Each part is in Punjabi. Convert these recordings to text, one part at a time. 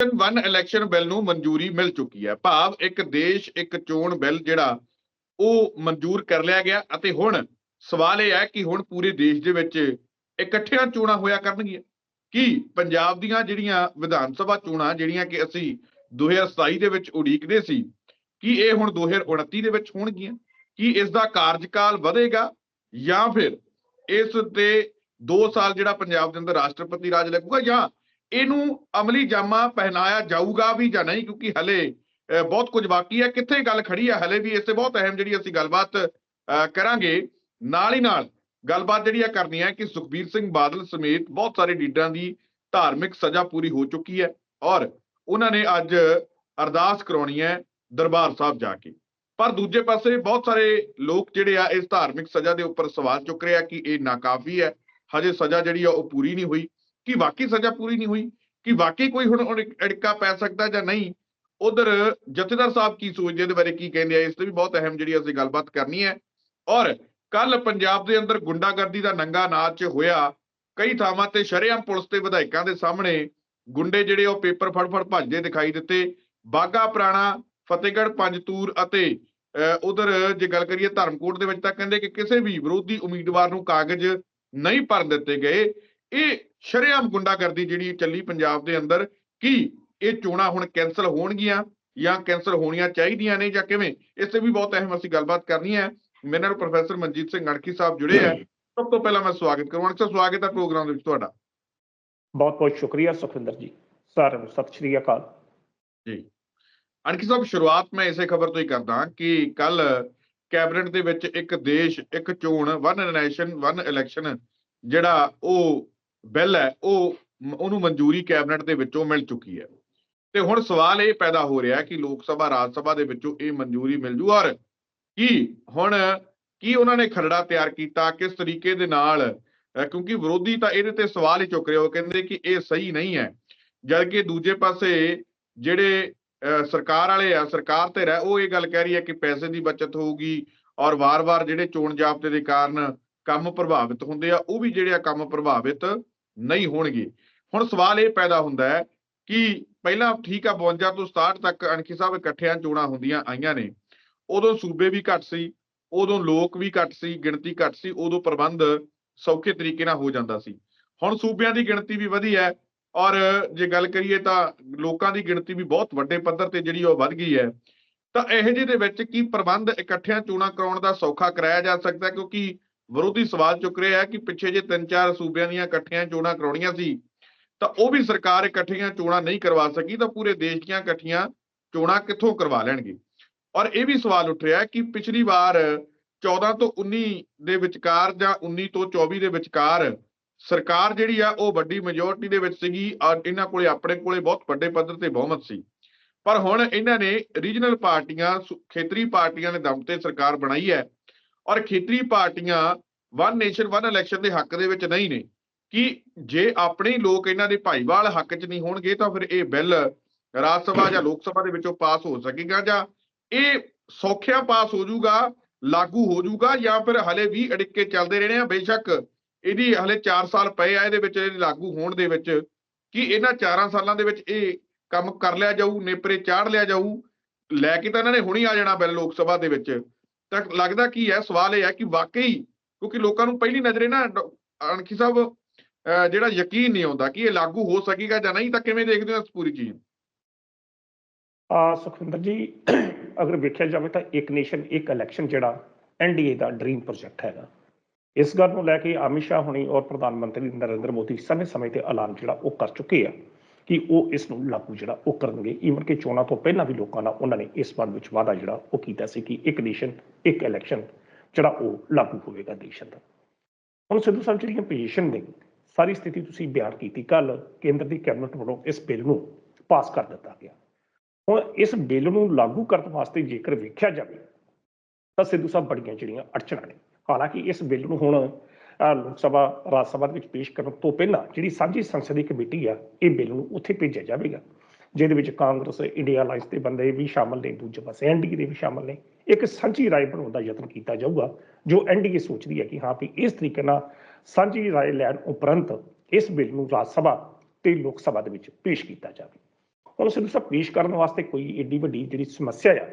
ਵਨ ਇਲੈਕਸ਼ਨ ਬਿੱਲ ਨੂੰ ਮਨਜ਼ੂਰੀ ਮਿਲ ਚੁੱਕੀ ਹੈ। ਭਾਵ ਇੱਕ ਦੇਸ਼, ਇੱਕ ਚੋਣ ਬਿੱਲ ਜਿਹੜਾ, ਉਹ ਮਨਜ਼ੂਰ ਕਰ ਲਿਆ ਗਿਆ ਅਤੇ ਹੁਣ ਸਵਾਲ ਇਹ ਹੈ ਕਿ ਹੁਣ ਪੂਰੇ ਦੇਸ਼ ਦੇ ਵਿੱਚ ਇਕੱਠਿਆਂ ਚੋਣਾਂ ਹੋਇਆ ਕਰਨਗੀਆਂ। ਕੀ ਪੰਜਾਬ ਦੀਆਂ ਜਿਹੜੀਆਂ ਵਿਧਾਨ ਸਭਾ ਚੋਣਾਂ, ਜਿਹੜੀਆਂ ਕਿ ਅਸੀਂ 2027 ਦੇ ਵਿੱਚ ਉਡੀਕਦੇ ਸੀ, ਕੀ ਇਹ ਹੁਣ 2029 ਦੇ ਵਿੱਚ ਹੋਣਗੀਆਂ? ਕੀ ਇਸ ਦਾ ਕਾਰਜਕਾਲ ਵਧੇਗਾ ਜਾਂ ਫਿਰ ਇਸ ਤੇ 2 ਸਾਲ ਜਿਹੜਾ ਪੰਜਾਬ ਦੇ ਅੰਦਰ ਰਾਸ਼ਟਰਪਤੀ ਰਾਜ ਲੱਗੂਗਾ ਜਾਂ ਇਹਨੂੰ ਅਮਲੀ ਜਾਮਾ ਪਹਿਨਾਇਆ ਜਾਊਗਾ ਵੀ ਜਾਂ ਨਹੀਂ ਕਿਉਂਕਿ ਹਲੇ ਅਹ, ਬਹੁਤ ਕੁਝ ਬਾਕੀ ਹੈ। ਕਿੱਥੇ ਗੱਲ ਖੜੀ ਹੈ ਹਲੇ ਵੀ ਇਸ ਤੇ ਬਹੁਤ ਅਹਿਮ ਜਿਹੜੀ ਅਸੀਂ ਗੱਲਬਾਤ ਅਹ, ਕਰਾਂਗੇ। ਨਾਲ ਹੀ ਨਾਲ ਗੱਲਬਾਤ ਜਿਹੜੀ ਆ ਕਰਨੀ ਹੈ ਕਿ ਸੁਖਬੀਰ ਸਿੰਘ ਬਾਦਲ ਸਮੇਤ ਬਹੁਤ ਸਾਰੇ ਲੀਡਰਾਂ ਦੀ ਧਾਰਮਿਕ ਸਜ਼ਾ ਪੂਰੀ ਹੋ ਚੁੱਕੀ ਹੈ ਔਰ ਉਹਨਾਂ ਨੇ ਅੱਜ ਅਰਦਾਸ ਕਰਾਉਣੀ ਹੈ ਦਰਬਾਰ ਸਾਹਿਬ ਜਾ ਕੇ। ਪਰ ਦੂਜੇ ਪਾਸੇ ਬਹੁਤ ਸਾਰੇ ਲੋਕ ਜਿਹੜੇ ਆ ਇਸ ਧਾਰਮਿਕ ਸਜ਼ਾ ਦੇ ਉੱਪਰ ਸਵਾਲ ਚੁੱਕ ਰਹੇ ਆ ਕਿ ਇਹ ਨਾਕਾਫੀ ਹੈ। ਹਜੇ ਸਜ਼ਾ ਜਿਹੜੀ ਆ ਉਹ ਪੂਰੀ ਨਹੀਂ ਹੋਈ। ਕਿ ਵਾਕਈ ਸਜ਼ਾ ਪੂਰੀ ਨਹੀਂ ਹੋਈ, ਕਿ ਵਾਕਈ ਕੋਈ ਹੁਣ ਅੜਿੱਕਾ ਪੈ ਸਕਦਾ ਜਾਂ ਨਹੀਂ, ਉਧਰ ਜਥੇਦਾਰ ਸਾਹਿਬ ਕੀ ਸੋਚਦੇ ਇਹਦੇ ਬਾਰੇ ਕੀ ਕਹਿੰਦੇ ਆ, ਇਸ ਤੇ ਵੀ ਬਹੁਤ ਅਹਿਮ ਜਿਹੜੀ ਅਸੀਂ ਗੱਲਬਾਤ ਕਰਨੀ ਹੈ। ਔਰ ਕੱਲ ਪੰਜਾਬ ਦੇ ਅੰਦਰ ਗੁੰਡਾਗਰਦੀ ਦਾ ਨੰਗਾ ਨਾਚ ਹੋਇਆ, ਕਈ ਥਾਵਾਂ ਤੇ ਸ਼ਰੇਆਮ ਪੁਲਿਸ ਤੇ ਵਿਧਾਇਕਾਂ ਦੇ ਸਾਹਮਣੇ ਗੁੰਡੇ ਜਿਹੜੇ ਉਹ ਪੇਪਰ ਫੜ ਫੜ ਭੱਜਦੇ ਦਿਖਾਈ ਦਿੱਤੇ। ਬਾਗਾ ਪੁਰਾਣਾ, ਫਤਿਹਗੜ੍ਹ, ਪੰਜਤੂਰ ਅਤੇ ਉਧਰ ਜੇ ਗੱਲ ਕਰੀਏ ਧਰਮਕੋਟ ਦੇ ਵਿੱਚ ਤਾਂ ਕਹਿੰਦੇ ਕਿ ਕਿਸੇ ਵੀ ਵਿਰੋਧੀ ਉਮੀਦਵਾਰ ਨੂੰ ਕਾਗਜ਼ ਨਹੀਂ ਭਰਨ ਦਿੱਤੇ ਗਏ। ਇਹ ਸ਼ਰੇਆਮ ਗੁੰਡਾਗਰਦੀ ਜਿਹੜੀ ਚੱਲੀ ਪੰਜਾਬ ਦੇ ਅੰਦਰ ਕੀ ਇਹ ਚੋਣਾਂ ਹੁਣ ਕੈਨਸਲ ਹੋਣਗੀਆਂ ਜਾਂ ਕੈਨਸਲ ਹੋਣੀਆਂ ਚਾਹੀਦੀਆਂ ਨੇ ਜਾਂ ਕਿਵੇਂ? ਇਸ ਤੇ ਵੀ ਬਹੁਤ ਅਹਿਮ ਅਸੀਂ ਗੱਲਬਾਤ ਕਰਨੀ ਹੈ। ਮੇਰੇ ਨਾਲ ਪ੍ਰੋਫੈਸਰ ਮਨਜੀਤ ਸਿੰਘ ਅਣਖੀ ਸਾਹਿਬ ਜੁੜੇ ਆ ਸਭ ਤੋਂ ਪਹਿਲਾਂ ਮੈਂ ਸਵਾਗਤ ਕਰਵਾਉਣਾ ਚਾਹੁੰਦਾ ਸਵਾਗਤ ਹੈ ਪ੍ਰੋਗਰਾਮ ਦੇ ਵਿੱਚ ਤੁਹਾਡਾ। ਬਹੁਤ ਬਹੁਤ ਸ਼ੁਕਰੀਆ ਸੁਖਵਿੰਦਰ ਜੀ। ਸਾਰਿਆਂ ਨੂੰ ਸਤਿ ਸ਼੍ਰੀ ਅਕਾਲ। ਜੀ। ਅਣਖੀ ਸਾਹਿਬ ਸ਼ੁਰੂਆਤ ਮੈਂ ਇਸੇ ਖਬਰ ਤੋਂ ਹੀ ਕਰਦਾ ਕਿ ਕੱਲ ਕੈਬਨਿਟ ਦੇ ਵਿੱਚ ਇੱਕ ਦੇਸ਼ ਇੱਕ ਚੋਣ ਵਨ ਨੈਸ਼ਨ ਵਨ ਇਲੈਕਸ਼ਨ ਜਿਹੜਾ ਉਹ ਬਿੱਲ ਹੈ, ਉਹ ਉਹਨੂੰ ਮਨਜ਼ੂਰੀ ਕੈਬਨਿਟ ਦੇ ਵਿੱਚੋਂ ਮਿਲ ਚੁੱਕੀ ਹੈ। ਤੇ ਹੁਣ ਸਵਾਲ ਇਹ ਪੈਦਾ ਹੋ ਰਿਹਾ ਕਿ ਲੋਕ ਸਭਾ, ਰਾਜ ਸਭਾ ਦੇ ਵਿੱਚੋਂ ਇਹ ਮਨਜ਼ੂਰੀ ਮਿਲ ਜੂ ਔਰ ਕੀ ਹੁਣ ਕੀ ਉਹਨਾਂ ਨੇ ਖਰੜਾ ਤਿਆਰ ਕੀਤਾ, ਕਿਸ ਤਰੀਕੇ ਦੇ ਨਾਲ? ਕਿਉਂਕਿ ਵਿਰੋਧੀ ਤਾਂ ਇਹਦੇ ਤੇ ਸਵਾਲ ਹੀ ਚੁੱਕ ਰਹੇ ਹੋ ਕਹਿੰਦੇ ਕਿ ਇਹ ਸਹੀ ਨਹੀਂ ਹੈ। ਜਦ ਕਿ ਦੂਜੇ ਪਾਸੇ ਜਿਹੜੇ ਅਹ ਸਰਕਾਰ ਵਾਲੇ ਆ, ਸਰਕਾਰ ਤੇ ਰਹਿ, ਉਹ ਇਹ ਗੱਲ ਕਹਿ ਰਹੀ ਹੈ ਕਿ ਪੈਸੇ ਦੀ ਬਚਤ ਹੋਊਗੀ ਔਰ ਵਾਰ-ਵਾਰ ਜਿਹੜੇ ਚੋਣ ਜਾਬਤੇ ਦੇ ਕਾਰਨ ਕੰਮ ਪ੍ਰਭਾਵਿਤ ਹੁੰਦੇ ਆ, ਉਹ ਵੀ ਜਿਹੜੇ ਆ ਕੰਮ ਪ੍ਰਭਾਵਿਤ ਨਹੀਂ ਹੋਣਗੇ। ਹੁਣ ਸਵਾਲ ਇਹ ਪੈਦਾ ਹੁੰਦਾ ਹੈ ਕਿ ਪਹਿਲਾਂ ਠੀਕ ਆ 52 ਤੋਂ 67 ਤੱਕ ਅਣਖੀ ਸਾਹਿਬ ਇਕੱਠਿਆਂ ਚੋਣਾਂ ਹੁੰਦੀਆਂ ਆਈਆਂ ਨੇ। ਉਦੋਂ ਸੂਬੇ ਵੀ ਘੱਟ ਸੀ, ਉਦੋਂ ਲੋਕ ਵੀ ਘੱਟ ਸੀ, ਗਿਣਤੀ ਘੱਟ ਸੀ, ਉਦੋਂ ਪ੍ਰਬੰਧ ਸੌਖੇ ਤਰੀਕੇ ਨਾਲ ਹੋ ਜਾਂਦਾ ਸੀ। ਹੁਣ ਸੂਬਿਆਂ ਦੀ ਗਿਣਤੀ ਵੀ ਵਧੀ ਹੈ ਔਰ ਜੇ ਗੱਲ ਕਰੀਏ ਤਾਂ ਲੋਕਾਂ ਦੀ ਗਿਣਤੀ ਵੀ ਬਹੁਤ ਵੱਡੇ ਪੱਧਰ ਤੇ ਜਿਹੜੀ ਉਹ ਵੱਧ ਗਈ ਹੈ, ਤਾਂ ਇਹੋ ਜਿਹੇ ਦੇ ਵਿੱਚ ਕੀ ਪ੍ਰਬੰਧ ਇਕੱਠਿਆਂ ਚੋਣਾਂ ਕਰਾਉਣ ਦਾ ਸੌਖਾ ਕਰਾਇਆ ਜਾ ਸਕਦਾ ਕਿਉਂਕਿ ਵਿਰੋਧੀ ਸਵਾਲ ਚੁੱਕ ਰਿਹਾ ਕਿ ਪਿੱਛੇ ਜੇ ਤਿੰਨ ਚਾਰ ਸੂਬਿਆਂ ਦੀਆਂ ਇਕੱਠੀਆਂ ਚੋਣਾਂ ਕਰਾਉਣੀਆਂ ਸੀ, ਤਾਂ ਉਹ ਵੀ ਸਰਕਾਰ ਇਕੱਠੀਆਂ ਚੋਣਾਂ ਨਹੀਂ ਕਰਵਾ ਸਕੀ, ਤਾਂ ਪੂਰੇ ਦੇਸ਼ ਦੀਆਂ ਇਕੱਠੀਆਂ ਚੋਣਾਂ ਕਿੱਥੋਂ ਕਰਵਾ ਲੈਣਗੇ? ਔਰ ਇਹ ਵੀ ਸਵਾਲ ਉੱਠ ਰਿਹਾ ਕਿ ਪਿਛਲੀ ਵਾਰ 14 ਤੋਂ 19 ਦੇ ਵਿਚਕਾਰ ਜਾਂ 19 ਤੋਂ 24 ਦੇ ਵਿਚਕਾਰ ਸਰਕਾਰ ਜਿਹੜੀ ਆ, ਉਹ ਵੱਡੀ ਮੈਜੋਰਟੀ ਦੇ ਵਿੱਚ ਸੀਗੀ ਔਰ ਇਹਨਾਂ ਕੋਲੇ, ਆਪਣੇ ਕੋਲੇ ਬਹੁਤ ਵੱਡੇ ਪੱਧਰ ਤੇ ਬਹੁਮਤ ਸੀ। ਪਰ ਹੁਣ ਇਹਨਾਂ ਨੇ ਰੀਜਨਲ ਪਾਰਟੀਆਂ, ਸੁ- ਖੇਤਰੀ ਪਾਰਟੀਆਂ ਦੇ ਦਮ ਤੇ ਸਰਕਾਰ ਬਣਾਈ ਹੈ। ਔਰ ਖੇਤਰੀ ਪਾਰਟੀਆਂ ਵਨ ਨੇਸ਼ਨ ਵਨ ਇਲੈਕਸ਼ਨ ਦੇ ਹੱਕ ਦੇ ਵਿੱਚ ਨਹੀਂ ਨੇ। ਕਿ ਜੇ ਆਪਣੇ ਲੋਕ ਇਹਨਾਂ ਦੇ ਭਾਈਵਾਲ ਹੱਕ 'ਚ ਨਹੀਂ ਹੋਣਗੇ, ਤਾਂ ਫਿਰ ਇਹ ਬਿੱਲ ਰਾਜ ਸਭਾ ਜਾਂ ਲੋਕ ਸਭਾ ਦੇ ਵਿੱਚੋਂ ਪਾਸ ਹੋ ਸਕੇਗਾ ਜਾਂ ਇਹ ਸੌਖਿਆ ਪਾਸ ਹੋ ਜਾਊਗਾ, ਲਾਗੂ ਹੋ ਜਾਊਗਾ ਜਾਂ ਫਿਰ ਹਲੇ ਵੀ ਅੜਿੱਕੇ ਚੱਲਦੇ ਰਹਿਣੇ ਆ? ਬੇਸ਼ੱਕ ਇਹਦੀ ਹਲੇ 4 ਸਾਲ ਪਏ ਆ, ਇਹਦੇ ਵਿੱਚ ਇਹ ਲਾਗੂ ਹੋਣ ਦੇ ਵਿੱਚ। ਕਿ ਇਹਨਾਂ 4 ਸਾਲਾਂ ਦੇ ਵਿੱਚ ਇਹ ਕੰਮ ਕਰ ਲਿਆ ਜਾਊ, ਨੇਪਰੇ ਚਾੜ ਲਿਆ ਜਾਊ? ਲੈ ਕੇ ਤਾਂ ਇਹਨਾਂ ਨੇ ਹੁਣੀ ਆ ਜਾਣਾ ਬਿੱਲ ਲੋਕ ਸਭਾ ਦੇ ਵਿੱਚ। ਤਾਂ ਲੱਗਦਾ ਕੀ ਹੈ, ਸਵਾਲ ਇਹ ਹੈ ਕਿ ਵਾਕਈ ਕਿਉਂਕਿ ਲੋਕਾਂ ਨੂੰ ਪਹਿਲੀ ਨਜ਼ਰੇ ਨਾ ਅਣਖੀ ਸਾਹਿਬ ਜਿਹੜਾ ਯਕੀਨ ਨਹੀਂ ਆਉਂਦਾ ਕਿ ਇਹ ਲਾਗੂ ਹੋ ਸਕੇਗਾ ਜਾਂ ਨਹੀਂ, ਤਾਂ ਕਿਵੇਂ ਦੇਖਦੇ ਹੋ ਇਸ ਪੂਰੀ ਚੀਜ਼ ਆ ਸੁਖਵਿੰਦਰ ਜੀ, ਅਗਰ ਵੇਖਿਆ ਜਾਵੇ ਤਾਂ ਇੱਕ ਨੇਸ਼ਨ, ਇੱਕ ਇਲੈਕਸ਼ਨ ਜਿਹੜਾ ਐਨਡੀਏ ਦਾ ਡ੍ਰੀਮ ਪ੍ਰੋਜੈਕਟ ਹੈਗਾ। ਇਸ ਗੱਲ ਨੂੰ ਲੈ ਕੇ ਅਮਿਤ ਸ਼ਾਹ ਹੁਣੀ ਔਰ ਪ੍ਰਧਾਨ ਮੰਤਰੀ ਨਰਿੰਦਰ ਮੋਦੀ ਸਮੇਂ-ਸਮੇਂ ਤੇ ਐਲਾਨ ਜਿਹੜਾ ਉਹ ਕਰ ਚੁੱਕੇ ਆ। ਕਿ ਉਹ ਇਸ ਨੂੰ ਲਾਗੂ ਜਿਹੜਾ ਉਹ ਕਰਨਗੇ। ਈਵਨ ਕਿ ਚੋਣਾਂ ਤੋਂ ਪਹਿਲਾਂ ਵੀ ਲੋਕਾਂ ਨਾਲ ਉਹਨਾਂ ਨੇ ਇਸ ਬਾਰੇ ਵਿੱਚ ਵਾਅਦਾ ਜਿਹੜਾ ਉਹ ਕੀਤਾ ਸੀ ਕਿ ਇੱਕ ਨੇਸ਼ਨ ਇੱਕ ਇਲੈਕਸ਼ਨ ਜਿਹੜਾ ਉਹ ਲਾਗੂ ਹੋਵੇਗਾ ਦੇਸ਼ ਅੰਦਰ। ਹੁਣ ਸਿੱਧੂ ਸਾਹਿਬ ਜਿਹੜੀਆਂ ਪੋਜੀਸ਼ਨ ਨੇ, ਸਾਰੀ ਸਥਿਤੀ ਤੁਸੀਂ ਬਿਆਨ ਕੀਤੀ ਕੱਲ ਕੇਂਦਰ ਦੀ ਕੈਬਨਿਟ ਵੱਲੋਂ ਇਸ ਬਿੱਲ ਨੂੰ ਪਾਸ ਕਰ ਦਿੱਤਾ ਗਿਆ। ਹੁਣ ਇਸ ਬਿੱਲ ਨੂੰ ਲਾਗੂ ਕਰਨ ਵਾਸਤੇ ਜੇਕਰ ਵੇਖਿਆ ਜਾਵੇ, ਤਾਂ ਸਿੱਧੂ ਸਾਹਿਬ ਬੜੀਆਂ ਜਿਹੜੀਆਂ ਅੜਚਣਾਂ ਨੇ। ਹਾਲਾਂਕਿ ਇਸ ਬਿੱਲ ਨੂੰ ਹੁਣ ਲੋਕ ਸਭਾ, ਰਾਜ ਸਭਾ ਦੇ ਵਿੱਚ ਪੇਸ਼ ਕਰਨ ਤੋਂ ਪਹਿਲਾਂ ਜਿਹੜੀ ਸਾਂਝੀ ਸੰਸਦੀ ਕਮੇਟੀ ਆ, ਇਹ ਬਿੱਲ ਨੂੰ ਉੱਥੇ ਭੇਜਿਆ ਜਾਵੇਗਾ, ਜਿਹਦੇ ਵਿੱਚ ਕਾਂਗਰਸ, ਇੰਡੀਆ ਅਲਾਈਅੰਸ ਦੇ ਬੰਦੇ ਵੀ ਸ਼ਾਮਲ ਨੇ, ਦੂਜੇ ਪਾਸੇ ਐਨਡੀਏ ਦੇ ਵੀ ਸ਼ਾਮਲ ਨੇ। ਇੱਕ ਸਾਂਝੀ ਰਾਏ ਬਣਾਉਣ ਦਾ ਯਤਨ ਕੀਤਾ ਜਾਊਗਾ, ਜੋ ਐਨਡੀਏ ਸੋਚਦੀ ਹੈ ਕਿ ਹਾਂ ਵੀ ਇਸ ਤਰੀਕੇ ਨਾਲ ਸਾਂਝੀ ਰਾਏ ਲੈਣ ਉਪਰੰਤ ਇਸ ਬਿੱਲ ਨੂੰ ਰਾਜ ਸਭਾ ਤੇ ਲੋਕ ਸਭਾ ਦੇ ਵਿੱਚ ਪੇਸ਼ ਕੀਤਾ ਜਾਵੇ। ਹੁਣ ਸਿੱਧੂ ਸਾਹਿਬ, ਪੇਸ਼ ਕਰਨ ਵਾਸਤੇ ਕੋਈ ਏਡੀ ਵੱਡੀ ਜਿਹੜੀ ਸਮੱਸਿਆ ਆ,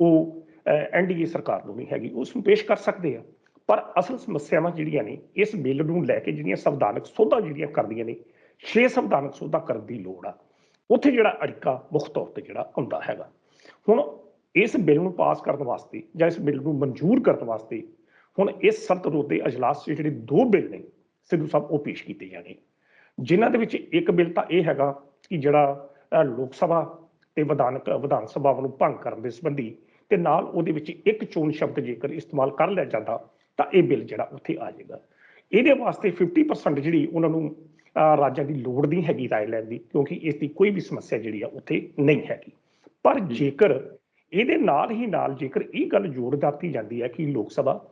ਉਹ ਐਨਡੀਏ ਸਰਕਾਰ ਨੂੰ ਨਹੀਂ ਹੈਗੀ, ਉਸ ਨੂੰ ਪੇਸ਼ ਕਰ ਸਕਦੇ ਆ। ਪਰ ਅਸਲ ਸਮੱਸਿਆਵਾਂ ਜਿਹੜੀਆਂ ਨੇ, ਇਸ ਬਿੱਲ ਨੂੰ ਲੈ ਕੇ ਜਿਹੜੀਆਂ ਸੰਵਿਧਾਨਕ ਸੋਧਾਂ ਜਿਹੜੀਆਂ ਕਰਦੀਆਂ ਨੇ, ਛੇ ਸੰਵਿਧਾਨਕ ਸੋਧਾਂ ਕਰਨ ਦੀ ਲੋੜ ਆ। ਉੱਥੇ ਜਿਹੜਾ ਅੜਿੱਕਾ ਮੁੱਖ ਤੌਰ ਤੇ ਜਿਹੜਾ ਹੁੰਦਾ ਹੈਗਾ। ਹੁਣ ਇਸ ਬਿੱਲ ਨੂੰ ਪਾਸ ਕਰਨ ਵਾਸਤੇ ਜਾਂ ਇਸ ਬਿੱਲ ਨੂੰ ਮਨਜ਼ੂਰ ਕਰਨ ਵਾਸਤੇ ਹੁਣ ਇਸ ਸਖਤ ਵਿਰੋਧ ਦੇ ਅਜਲਾਸ 'ਚ ਜਿਹੜੇ ਦੋ ਬਿੱਲ ਨੇ, ਸਿੱਧੂ ਸਾਹਿਬ, ਉਹ ਪੇਸ਼ ਕੀਤੇ ਜਾਣੇ। ਜਿਨ੍ਹਾਂ ਦੇ ਵਿੱਚ ਇੱਕ ਬਿੱਲ ਤਾਂ ਇਹ ਹੈਗਾ ਕਿ ਜਿਹੜਾ ਲੋਕ ਸਭਾ ਤੇ ਵਿਧਾਨਕ, ਵਿਧਾਨ ਸਭਾ ਨੂੰ ਭੰਗ ਕਰਨ ਦੇ ਸੰਬੰਧੀ ਤੇ ਨਾਲ ਉਹਦੇ ਵਿੱਚ ਇੱਕ ਚੋਣ ਸ਼ਬਦ ਜੇਕਰ ਇਸਤੇਮਾਲ ਕਰ ਲਿਆ ਜਾਂਦਾ ਤਾਂ ਇਹ ਬਿੱਲ ਜਿਹੜਾ ਉੱਥੇ ਆ ਜਾਏਗਾ। ਇਹਦੇ ਵਾਸਤੇ 50% ਜਿਹੜੀ ਉਹਨਾਂ ਨੂੰ ਰਾਜਾਂ ਦੀ ਲੋੜ ਨਹੀਂ ਹੈਗੀ ਰਾਏ ਲੈਣ ਦੀ ਕਿਉਂਕਿ ਇਸ ਦੀ ਕੋਈ ਵੀ ਸਮੱਸਿਆ ਜਿਹੜੀ ਆ ਉੱਥੇ ਨਹੀਂ ਹੈਗੀ। ਪਰ ਜੇਕਰ ਇਹਦੇ ਨਾਲ ਹੀ ਨਾਲ ਜੇਕਰ ਇਹ ਗੱਲ ਜੋੜ ਦਿੱਤੀ ਜਾਂਦੀ ਹੈ ਕਿ ਲੋਕ ਸਭਾ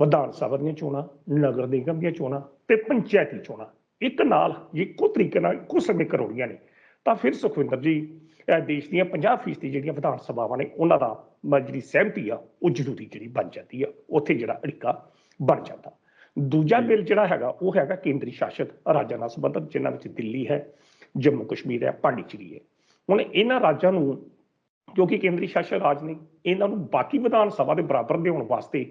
ਵਿਧਾਨ ਸਭਾ ਦੀਆਂ ਚੋਣਾਂ ਨਗਰ ਨਿਗਮ ਦੀਆਂ ਚੋਣਾਂ ਤੇ ਪੰਚਾਇਤੀ ਚੋਣਾਂ ਇੱਕ ਨਾਲ ਇੱਕੋ ਤਰੀਕੇ ਨਾਲ ਇੱਕੋ ਸਮੇਂ ਕਰੋੜੀਆਂ ਨੇ ਤਾਂ ਫਿਰ ਸੁਖਵਿੰਦਰ ਜੀ ਇਹ ਦੇਸ਼ ਦੀਆਂ 50% ਜਿਹੜੀਆਂ ਵਿਧਾਨ ਸਭਾਵਾਂ ਨੇ ਉਹਨਾਂ ਦਾ ਜਿਹੜੀ ਸਹਿਮਤੀ ਆ ਉਹ ਜ਼ਰੂਰੀ ਜਿਹੜੀ ਬਣ ਜਾਂਦੀ ਆ ਉੱਥੇ ਜਿਹੜਾ ਅੜਿੱਕਾ ਬਣ ਜਾਂਦਾ। ਦੂਜਾ ਬਿੱਲ ਜਿਹੜਾ ਹੈਗਾ ਉਹ ਹੈਗਾ ਕੇਂਦਰੀ ਸ਼ਾਸਿਤ ਰਾਜਾਂ ਨਾਲ ਸੰਬੰਧਿਤ ਜਿਨ੍ਹਾਂ ਵਿੱਚ ਦਿੱਲੀ ਹੈ ਜੰਮੂ ਕਸ਼ਮੀਰ ਹੈ ਪਾਂਡੀਚੇਰੀ ਹੈ। ਹੁਣ ਇਹਨਾਂ ਰਾਜਾਂ ਨੂੰ ਕਿਉਂਕਿ ਕੇਂਦਰੀ ਸ਼ਾਸਿਤ ਰਾਜ ਨੇ ਇਹਨਾਂ ਨੂੰ ਬਾਕੀ ਵਿਧਾਨ ਸਭਾ ਦੇ ਬਰਾਬਰ ਦੇਉਣ ਵਾਸਤੇ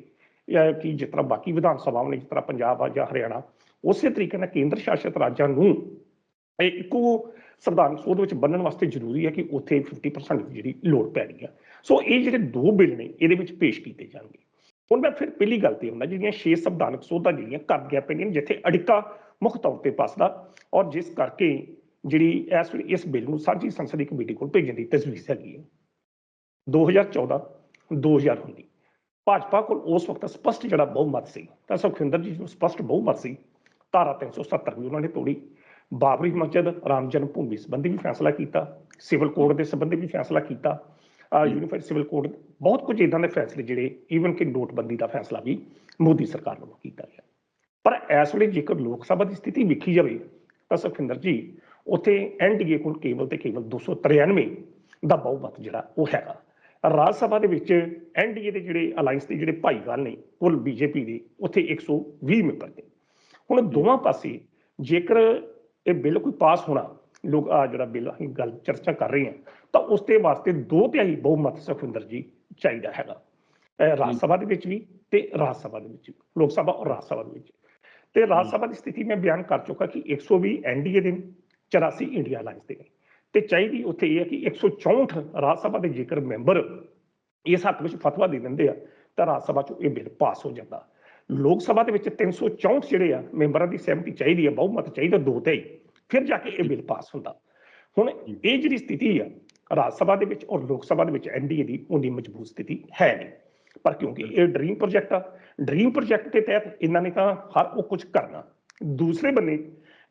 ਕਿ ਜਿਸ ਤਰ੍ਹਾਂ ਬਾਕੀ ਵਿਧਾਨ ਸਭਾਵਾਂ ਨੇ ਜਿਸ ਤਰ੍ਹਾਂ ਪੰਜਾਬ ਆ ਜਾਂ ਹਰਿਆਣਾ ਉਸੇ ਤਰੀਕੇ ਨਾਲ ਕੇਂਦਰ ਸ਼ਾਸਿਤ ਰਾਜਾਂ ਨੂੰ ਇੱਕੋ ਸੰਵਿਧਾਨ ਸੋਧ ਵਿੱਚ ਬੰਨਣ ਵਾਸਤੇ ਜ਼ਰੂਰੀ ਹੈ ਕਿ ਉੱਥੇ 50% ਜਿਹੜੀ ਲੋੜ ਪੈਣੀ ਆ ਸੋ ਇਹ ਜਿਹੜੇ ਦੋ ਬਿੱਲ ਨੇ ਇਹਦੇ ਵਿੱਚ ਪੇਸ਼ ਕੀਤੇ ਜਾਣਗੇ। ਹੁਣ ਮੈਂ ਫਿਰ ਪਹਿਲੀ ਗੱਲ ਤੇ ਹੁੰਦਾ ਜਿਹੜੀਆਂ ਛੇ ਸੰਵਿਧਾਨਕ ਸੋਧਾਂ ਜਿਹੜੀਆਂ ਕਰਦੀਆਂ ਪੈਣੀਆਂ ਨੇ, ਜਿੱਥੇ ਅੜਿੱਕਾ ਮੁੱਖ ਤੌਰ ਤੇ ਪਸਦਾ ਔਰ ਜਿਸ ਕਰਕੇ ਜਿਹੜੀ ਇਸ ਵੇਲੇ ਇਸ ਬਿੱਲ ਨੂੰ ਸਾਂਝੀ ਸੰਸਦੀ ਕਮੇਟੀ ਕੋਲ ਭੇਜਣ ਦੀ ਤਜਵੀਜ਼ ਹੈਗੀ ਹੈ। 2014 2019 ਭਾਜਪਾ ਕੋਲ ਉਸ ਵਕਤ ਸਪਸ਼ਟ ਜਿਹੜਾ ਬਹੁਮਤ ਸੀ ਤਾਂ ਸੁਖਵਿੰਦਰ ਜੀ ਨੂੰ ਸਪਸ਼ਟ ਬਹੁਮਤ ਸੀ ਧਾਰਾ 370 ਵੀ ਉਹਨਾਂ ਨੇ ਤੋੜੀ। ਬਾਬਰੀ ਮਸਜਿਦ ਰਾਮ ਜਨਮ ਭੂਮੀ ਸੰਬੰਧੀ ਵੀ ਫੈਸਲਾ ਕੀਤਾ ਸਿਵਲ ਕੋਡ ਦੇ ਸੰਬੰਧੀ ਵੀ ਫੈਸਲਾ ਕੀਤਾ। ਯੂਨੀਫਾਈਡ ਸਿਵਲ ਕੋਡ ਬਹੁਤ ਕੁਝ ਇਦਾਂ ਦੇ ਫੈਸਲੇ ਜਿਹੜੇ ਈਵਨ ਕਿ ਨੋਟਬੰਦੀ ਦਾ ਫੈਸਲਾ ਵੀ ਮੋਦੀ ਸਰਕਾਰ ਵੱਲੋਂ ਕੀਤਾ ਗਿਆ। ਪਰ ਇਸ ਵੇਲੇ ਜੇਕਰ ਲੋਕ ਸਭਾ ਦੀ ਸਥਿਤੀ ਵੇਖੀ ਜਾਵੇ ਤਾਂ ਸੁਖਵਿੰਦਰ ਜੀ ਉੱਥੇ ਐਨਡੀਏ ਕੋਲ ਕੇਵਲ ਤੇ ਕੇਵਲ 293 ਦਾ ਬਹੁਮਤ ਜਿਹੜਾ ਉਹ ਹੈਗਾ। ਰਾਜ ਸਭਾ ਦੇ ਵਿੱਚ ਐਨਡੀਏ ਦੇ ਜਿਹੜੇ ਅਲਾਈਅੰਸ ਦੇ ਜਿਹੜੇ ਭਾਈਵਾਲ ਨੇ ਕੁੱਲ ਬੀਜੇਪੀ ਦੇ ਉੱਥੇ 120 ਮੈਂਬਰ ਨੇ। ਹੁਣ ਦੋਵਾਂ ਪਾਸੇ ਜੇਕਰ ਇਹ ਬਿੱਲ ਕੋਈ ਪਾਸ ਹੋਣਾ ਲੋਕ ਆ ਜਿਹੜਾ ਬਿੱਲ ਅਸੀਂ ਗੱਲ ਚਰਚਾ ਕਰ ਰਹੇ ਹਾਂ ਤਾਂ ਉਸ ਦੇ ਵਾਸਤੇ ਦੋ ਤਿਹਾਈ ਬਹੁਮਤ ਸੁਖਵਿੰਦਰ ਜੀ ਚਾਹੀਦਾ ਹੈਗਾ। ਇਹ ਰਾਜ ਸਭਾ ਦੇ ਵਿੱਚ ਵੀ ਤੇ ਰਾਜ ਸਭਾ ਦੇ ਵਿੱਚ ਲੋਕ ਸਭਾ ਔਰ ਰਾਜ ਸਭਾ ਦੇ ਵਿੱਚ। ਤੇ ਰਾਜ ਸਭਾ ਦੀ ਸਥਿਤੀ ਮੈਂ ਬਿਆਨ ਕਰ ਚੁੱਕਾ ਕਿ 120 ਐਨਡੀਏ ਦੇ ਨੇ 84 ਇੰਡੀਆ ਅਲਾਈਅੰਸ ਦੇ ਤੇ ਚਾਹੀਦੀ ਉੱਥੇ ਇਹ ਹੈ ਕਿ 164 ਰਾਜ ਸਭਾ ਦੇ ਜੇਕਰ ਮੈਂਬਰ ਇਸ ਹੱਕ ਵਿੱਚ ਫਤਵਾ ਦੇ ਦਿੰਦੇ ਆ ਤਾਂ ਰਾਜ ਸਭਾ ਚੋਂ ਇਹ ਬਿੱਲ ਪਾਸ ਹੋ ਜਾਂਦਾ। ਲੋਕ ਸਭਾ ਦੇ ਵਿੱਚ 364 ਜਿਹੜੇ ਆ, ਮੈਂਬਰਾਂ ਦੀ ਸਹਿਮਤੀ ਚਾਹੀਦੀ ਹੈ ਬਹੁਮਤ ਚਾਹੀਦਾ, ਦੋ ਤੇ ਫਿਰ ਜਾ ਕੇ ਇਹ ਬਿੱਲ ਪਾਸ ਹੁੰਦਾ। ਹੁਣ ਇਹ ਜਿਹੜੀ ਸਥਿਤੀ ਆ, ਰਾਜ ਸਭਾ ਦੇ ਵਿੱਚ ਔਰ ਲੋਕ ਸਭਾ ਦੇ ਵਿੱਚ ਐਨਡੀਏ ਦੀ ਉਹਦੀ ਮਜ਼ਬੂਤ ਸਥਿਤੀ ਹੈ ਨਹੀਂ। ਪਰ ਕਿਉਂਕਿ ਇਹ ਡ੍ਰੀਮ ਪ੍ਰੋਜੈਕਟ ਆ, ਡ੍ਰੀਮ ਪ੍ਰੋਜੈਕਟ ਦੇ ਤਹਿਤ ਇਹਨਾਂ ਨੇ ਤਾਂ ਹਰ ਉਹ ਕੁਝ ਕਰਨਾ। ਦੂਸਰੇ ਬੰਨੇ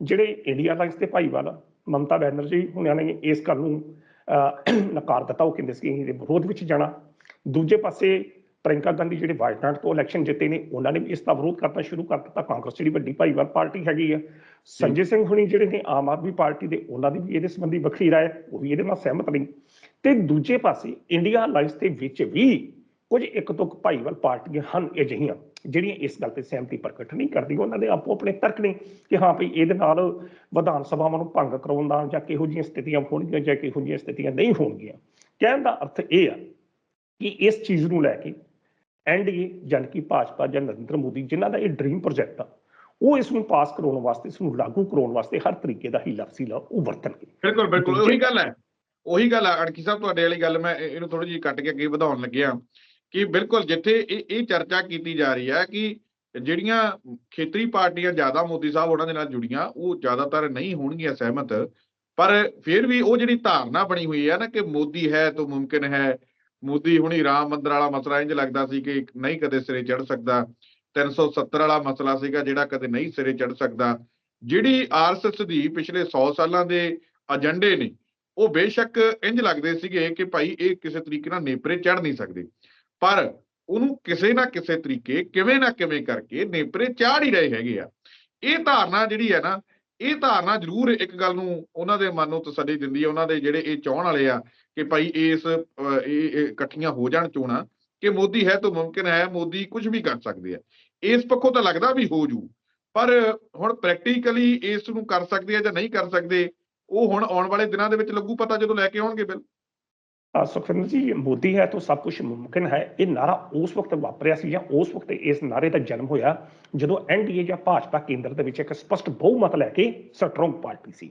ਜਿਹੜੇ ਇੰਡੀਆ ਲਾਈਨਸ ਦੇ ਭਾਈਵਾਲ ਮਮਤਾ ਬੈਨਰਜੀ ਹੁਣਾਂ ਨੇ ਇਸ ਗੱਲ ਨੂੰ ਨਕਾਰ ਦਿੱਤਾ। ਉਹ ਕਹਿੰਦੇ ਸੀ ਇਹਦੇ ਵਿਰੋਧ ਵਿੱਚ ਜਾਣਾ। ਦੂਜੇ ਪਾਸੇ ਪ੍ਰਿੰਕਾ ਗਾਂਧੀ ਜਿਹੜੇ ਵਾਇਟਨਾਟ ਤੋਂ ਇਲੈਕਸ਼ਨ ਜਿੱਤੇ ਨੇ, ਉਹਨਾਂ ਨੇ ਵੀ ਇਸ ਦਾ ਵਿਰੋਧ ਕਰਨਾ ਸ਼ੁਰੂ ਕਰ ਦਿੱਤਾ। ਕਾਂਗਰਸ ਜਿਹੜੀ ਵੱਡੀ ਭਾਈਵਾਲ ਪਾਰਟੀ ਹੈਗੀ ਆ। ਸੰਜੇ ਸਿੰਘ ਹੁਣੀ ਜਿਹੜੇ ਨੇ, ਆਮ ਆਦਮੀ ਪਾਰਟੀ ਦੇ, ਉਹਨਾਂ ਦੀ ਵੀ ਇਹਦੇ ਸੰਬੰਧੀ ਵੱਖਰੀ ਰਾਏ ਉਹ ਵੀ ਇਹਦੇ ਨਾਲ ਸਹਿਮਤ ਨਹੀਂ। ਤੇ ਦੂਜੇ ਪਾਸੇ ਇੰਡੀਆ ਅਲਾਈਅੰਸ ਦੇ ਵਿੱਚ ਵੀ ਕੁਝ ਇੱਕ ਤੋਂ ਭਾਈਵਾਲ ਪਾਰਟੀਆਂ ਹਨ ਅਜਿਹੀਆਂ, ਜਿਹੜੀਆਂ ਇਸ ਗੱਲ ਤੇ ਸਹਿਮਤੀ ਪ੍ਰਗਟ ਨਹੀਂ ਕਰਦੀਆਂ। ਉਹਨਾਂ ਦੇ ਆਪੋ ਆਪਣੇ ਤਰਕ ਨੇ ਕਿ ਹਾਂ ਭਈ ਇਹਦੇ ਨਾਲ ਵਿਧਾਨ ਸਭਾਵਾਂ ਨੂੰ ਭੰਗ ਕਰਾਉਣ ਦਾ ਜਾਂ ਕਿਹੋ ਜਿਹੀਆਂ ਸਥਿਤੀਆਂ ਹੋਣਗੀਆਂ ਜਾਂ ਕਿਹੋ ਜਿਹੀਆਂ ਸਥਿਤੀਆਂ ਨਹੀਂ ਹੋਣਗੀਆਂ। ਕਹਿਣ ਦਾ ਅਰਥ ਇਹ ਆ ਕਿ ਇਸ ਚੀਜ਼ ਨੂੰ ਲੈ ਕੇ ਐਨਡੀਏ ਜਨ ਕੀ ਭਾਜਪਾ ਜਾਂ ਨਰਿੰਦਰ ਮੋਦੀ ਜਿਨ੍ਹਾਂ ਦਾ ਇਹ ਡ੍ਰੀਮ ਪ੍ਰੋਜੈਕਟ ਆ ਉਹ ਇਸ ਨੂੰ ਪਾਸ ਕਰਾਉਣ ਵਾਸਤੇ ਇਸ ਨੂੰ ਲਾਗੂ ਕਰਾਉਣ ਵਾਸਤੇ ਹਰ ਤਰੀਕੇ ਦਾ ਹੀਲਾ ਵਸੀਲਾ ਉਹ ਵਰਤਣਗੇ। ਬਿਲਕੁਲ ਬਿਲਕੁਲ ਉਹੀ ਗੱਲ ਹੈ। ਉਹੀ ਗੱਲ ਹੈ ਅਣਖੀ ਸਾਹਿਬ ਤੁਹਾਡੇ ਵਾਲੀ ਗੱਲ ਮੈਂ ਇਹ- ਇਹਨੂੰ ਥੋੜੀ ਜਿਹੀ ਕੱਟ ਕੇ ਅੱਗੇ ਵਧਾਉਣ ਲੱਗਿਆ ਕਿ ਬਿਲਕੁਲ ਜਿੱਥੇ ਇਹ ਇਹ ਚਰਚਾ ਕੀਤੀ ਜਾ ਰਹੀ ਹੈ ਕਿ ਜਿਹੜੀਆਂ ਖੇਤਰੀ ਪਾਰਟੀਆਂ ਜ਼ਿਆਦਾ ਮੋਦੀ ਸਾਹਿਬ ਉਹਨਾਂ ਦੇ ਨਾਲ ਜੁੜੀਆਂ ਉਹ ਜ਼ਿਆਦਾਤਰ ਨਹੀਂ ਹੋਣਗੀਆਂ ਸਹਿਮਤ। ਪਰ ਫਿਰ ਵੀ ਉਹ ਜਿਹੜੀ ਧਾਰਨਾ ਬਣੀ ਹੋਈ ਹੈ ਨਾ ਕਿ ਮੋਦੀ ਹੈ ਤਾਂ ਮੁਮਕਿਨ ਹੈ ਮੋਦੀ ਹੁਣੀ ਰਾਮ ਮੰਦਿਰ ਵਾਲਾ ਮਸਲਾ ਇੰਜ ਲੱਗਦਾ ਸੀ ਕਿ ਨਹੀਂ ਕਦੇ ਸਿਰੇ ਚੜ ਸਕਦਾ। 370 ਵਾਲਾ ਮਸਲਾ ਸੀਗਾ ਜਿਹੜਾ ਕਦੇ ਨਹੀਂ ਸਿਰੇ ਚੜ ਸਕਦਾ। ਜਿਹੜੀ ਆਰਐਸਐਸ ਦੀ ਪਿਛਲੇ 100 ਸਾਲਾਂ ਦੇ ਏਜੰਡੇ ਨੇ, ਉਹ ਬੇਸ਼ੱਕ ਇੰਜ ਲੱਗਦੇ ਸੀਗੇ ਕਿ ਭਾਈ ਇਹ ਕਿਸੇ ਤਰੀਕੇ ਨਾਲ ਨੇਪਰੇ ਚੜ ਨਹੀਂ ਸਕਦੇ। ਪਰ ਉਹਨੂੰ ਕਿਸੇ ਨਾ ਕਿਸੇ ਤਰੀਕੇ ਕਿਵੇਂ ਨਾ ਕਿਵੇਂ ਕਰਕੇ ਨੇਪਰੇ ਚਾੜ ਹੀ ਰਹੇ ਹੈਗੇ ਆ। ਇਹ ਧਾਰਨਾ ਜਿਹੜੀ ਹੈ ਨਾ ਇਹ ਧਾਰਨਾ ਜ਼ਰੂਰ ਇੱਕ ਗੱਲ ਨੂੰ ਉਹਨਾਂ ਦੇ ਮਨ ਨੂੰ ਤਸੱਲੀ ਦਿੰਦੀ ਹੈ, ਉਹਨਾਂ ਦੇ ਜਿਹੜੇ ਇਹ ਚਾਹਣ ਵਾਲੇ ਆ ਕਿ ਭਾਈ ਇਸ ਇਹ ਇਕੱਠੀਆਂ ਹੋ ਜਾਣ ਚੋਣਾਂ, ਕਿ ਮੋਦੀ ਹੈ ਤਾਂ ਮੁਮਕਿਨ ਹੈ, ਮੋਦੀ ਕੁਝ ਵੀ ਕਰ ਸਕਦੇ ਆ। ਇਸ ਪੱਖੋਂ ਤਾਂ ਲੱਗਦਾ ਵੀ ਹੋ ਜੂ, ਪਰ ਹੁਣ ਪ੍ਰੈਕਟੀਕਲੀ ਇਸ ਨੂੰ ਕਰ ਸਕਦੇ ਆ ਜਾਂ ਨਹੀਂ ਕਰ ਸਕਦੇ, ਉਹ ਹੁਣ ਆਉਣ ਵਾਲੇ ਦਿਨਾਂ ਦੇ ਵਿੱਚ ਲੱਗੂ, ਪਤਾ ਜਦੋਂ ਲੈ ਕੇ ਆਉਣਗੇ ਬਿੱਲ। ਸੁਖਵਿੰਦਰ ਜੀ ਮੋਦੀ ਹੈ ਤਾਂ ਸਭ ਕੁਝ ਮੁਮਕਿਨ ਹੈ। ਇਹ ਨਾਰਾ ਉਸ ਵਕਤ ਵਾਪਰਿਆ ਸੀ ਜਾਂ ਉਸ ਵਕਤ ਇਸ ਨਾਰੇ ਦਾ ਜਨਮ ਹੋਇਆ ਜਦੋਂ ਐਨਡੀਏ ਜਾਂ ਭਾਜਪਾ ਕੇਂਦਰ ਦੇ ਵਿੱਚ ਇੱਕ ਸਪਸ਼ਟ ਬਹੁਮਤ ਲੈ ਕੇ ਸਟਰੋਂਗ ਪਾਰਟੀ ਸੀ।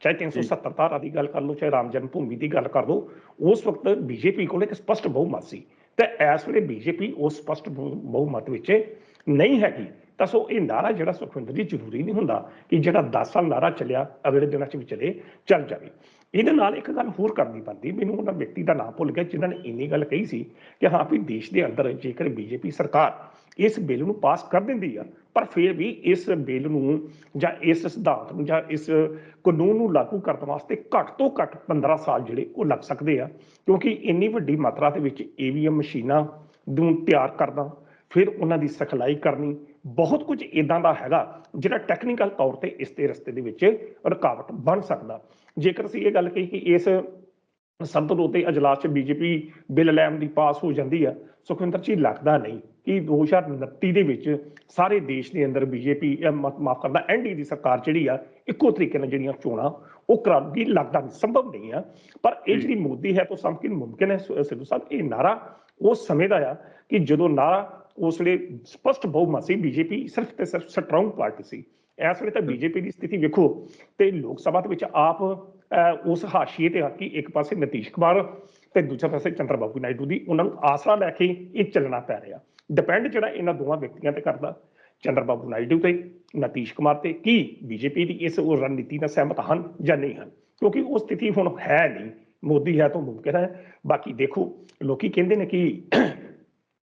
ਚਾਹੇ 370 ਧਾਰਾ ਦੀ ਗੱਲ ਕਰ ਲਓ ਚਾਹੇ ਰਾਮ ਜਨਮ ਭੂਮੀ ਦੀ ਗੱਲ ਕਰ ਲਓ ਉਸ ਵਕਤ ਬੀਜੇਪੀ ਕੋਲ ਇੱਕ ਸਪਸ਼ਟ ਬਹੁਮਤ ਸੀ। ਤੇ ਇਸ ਵੇਲੇ ਬੀਜੇਪੀ ਉਸ ਸਪਸ਼ਟ ਬਹੁ- ਬਹੁਮਤ ਵਿੱਚ ਨਹੀਂ ਹੈਗੀ। ਤਾਂ ਸੋ ਇਹ ਨਾਰਾ ਜਿਹੜਾ ਸੁਖਵਿੰਦਰ ਜੀ ਜ਼ਰੂਰੀ ਨਹੀਂ ਹੁੰਦਾ ਕਿ ਜਿਹੜਾ 10 ਸਾਲ ਨਾਰਾ ਚੱਲਿਆ ਅਗਲੇ ਦਿਨਾਂ 'ਚ ਵੀ ਚੱਲੇ ਚੱਲ ਜਾਵੇ। ਇਹਦੇ ਨਾਲ ਇੱਕ ਗੱਲ ਹੋਰ ਕਰਨੀ ਪੈਂਦੀ, ਮੈਨੂੰ ਉਹਨਾਂ ਵਿਅਕਤੀ ਦਾ ਨਾਮ ਭੁੱਲ ਗਿਆ ਜਿਨ੍ਹਾਂ ਨੇ ਇੰਨੀ ਗੱਲ ਕਹੀ ਸੀ ਕਿ ਹਾਂ ਵੀ ਦੇਸ਼ ਦੇ ਅੰਦਰ ਜੇਕਰ ਬੀਜੇਪੀ ਸਰਕਾਰ ਇਸ ਬਿੱਲ ਨੂੰ ਪਾਸ ਕਰ ਦਿੰਦੀ ਆ, ਪਰ ਫਿਰ ਵੀ ਇਸ ਬਿੱਲ ਨੂੰ ਜਾਂ ਇਸ ਸਿਧਾਂਤ ਨੂੰ ਜਾਂ ਇਸ ਕਾਨੂੰਨ ਨੂੰ ਲਾਗੂ ਕਰਨ ਵਾਸਤੇ ਘੱਟ ਤੋਂ ਘੱਟ 15 ਸਾਲ ਜਿਹੜੇ ਉਹ ਲੱਗ ਸਕਦੇ ਆ, ਕਿਉਂਕਿ ਇੰਨੀ ਵੱਡੀ ਮਾਤਰਾ ਦੇ ਵਿੱਚ ਈਵੀਐਮ ਮਸ਼ੀਨਾਂ ਨੂੰ ਤਿਆਰ ਕਰਨਾ, ਫਿਰ ਉਹਨਾਂ ਦੀ ਸਿਖਲਾਈ ਕਰਨੀ, ਬਹੁਤ ਕੁਝ ਇਦਾਂ ਦਾ ਹੈਗਾ ਜਿਹੜਾ ਟੈਕਨੀਕਲ ਤੌਰ ਤੇ ਇਸ ਦੇ ਰਸਤੇ ਦੇ ਵਿੱਚ ਰੁਕਾਵਟ ਬਣ ਸਕਦਾ। ਜੇਕਰ ਅਸੀਂ ਇਹ ਗੱਲ ਕਹੀ ਕਿ ਇਸ ਸੰਸਦ ਉਤੇ ਅਜਲਾਸ 'ਚ ਬੀਜੇਪੀ ਬਿੱਲ ਲੈਣ ਦੀ ਪਾਸ ਹੋ ਜਾਂਦੀ ਆ ਸੁਖਵਿੰਦਰ ਜੀ ਲੱਗਦਾ ਨਹੀਂ ਕਿ 2029 ਦੇ ਵਿੱਚ ਸਾਰੇ ਦੇਸ਼ ਦੇ ਅੰਦਰ ਬੀਜੇਪੀ ਮਾਫ ਕਰਦਾ ਐਨਡੀ ਦੀ ਸਰਕਾਰ ਜਿਹੜੀ ਆ ਇੱਕੋ ਤਰੀਕੇ ਨਾਲ ਜਿਹੜੀਆਂ ਚੋਣਾਂ ਉਹ ਕਰਾਉਗੀ ਲੱਗਦਾ ਨਹੀਂ ਸੰਭਵ ਨਹੀਂ ਆ ਪਰ ਇਹ। ਜਿਹੜੀ ਮੋਦੀ ਹੈ ਤਾਂ ਸਮਕਿਨ ਮੁਮਕਿਨ ਹੈ ਸਿੱਧੂ ਸਾਹਿਬ ਇਹ ਨਾਰਾ ਉਸ ਸਮੇਂ ਦਾ ਆ ਕਿ ਜਦੋਂ ਨਾਰਾ ਉਸ ਵੇਲੇ ਸਪਸ਼ਟ ਬਹੁਮਤ ਸੀ ਬੀਜੇਪੀ ਸਿਰਫ ਤੇ ਸਿਰਫ ਸਟਰੋਂਗ ਪਾਰਟੀ ਸੀ ਇਸ ਵੇਲੇ ਤਾਂ ਬੀਜੇਪੀ ਦੀ ਸਥਿਤੀ ਵੇਖੋ ਤੇ ਲੋਕ ਸਭਾ ਦੇ ਵਿੱਚ ਆਪ ਉਸ ਹਾਸ਼ੀਏ ਤੇ ਆ ਕਿ ਇੱਕ ਪਾਸੇ ਨਤੀਸ਼ ਕੁਮਾਰ ਤੇ ਦੂਜੇ ਪਾਸੇ ਚੰਦਰਬਾਬੂ ਨਾਇਡੂ ਦੀ। ਉਹਨਾਂ ਨੂੰ ਆਸਰਾ ਲੈ ਕੇ ਇਹ ਚੱਲਣਾ ਪੈ ਰਿਹਾ। ਡਿਪੈਂਡ ਜਿਹੜਾ ਇਹਨਾਂ ਦੋਵਾਂ ਵਿਅਕਤੀਆਂ ਤੇ ਕਰਦਾ ਚੰਦਰਬਾਬੂ ਨਾਇਡੂ ਤੇ ਨਤੀਸ਼ ਕੁਮਾਰ ਤੇ ਕੀ ਬੀਜੇਪੀ ਦੀ ਇਸ ਉਹ ਰਣਨੀਤੀ ਨਾਲ ਸਹਿਮਤ ਹਨ ਜਾਂ ਨਹੀਂ ਹਨ? ਕਿਉਂਕਿ ਉਹ ਸਥਿਤੀ ਹੁਣ ਹੈ ਨਹੀਂ। ਮੋਦੀ ਹੈ ਤਾਂ ਮੁਮਕਿਨ ਹੈ। ਬਾਕੀ ਦੇਖੋ, ਲੋਕੀ ਕਹਿੰਦੇ ਨੇ ਕਿ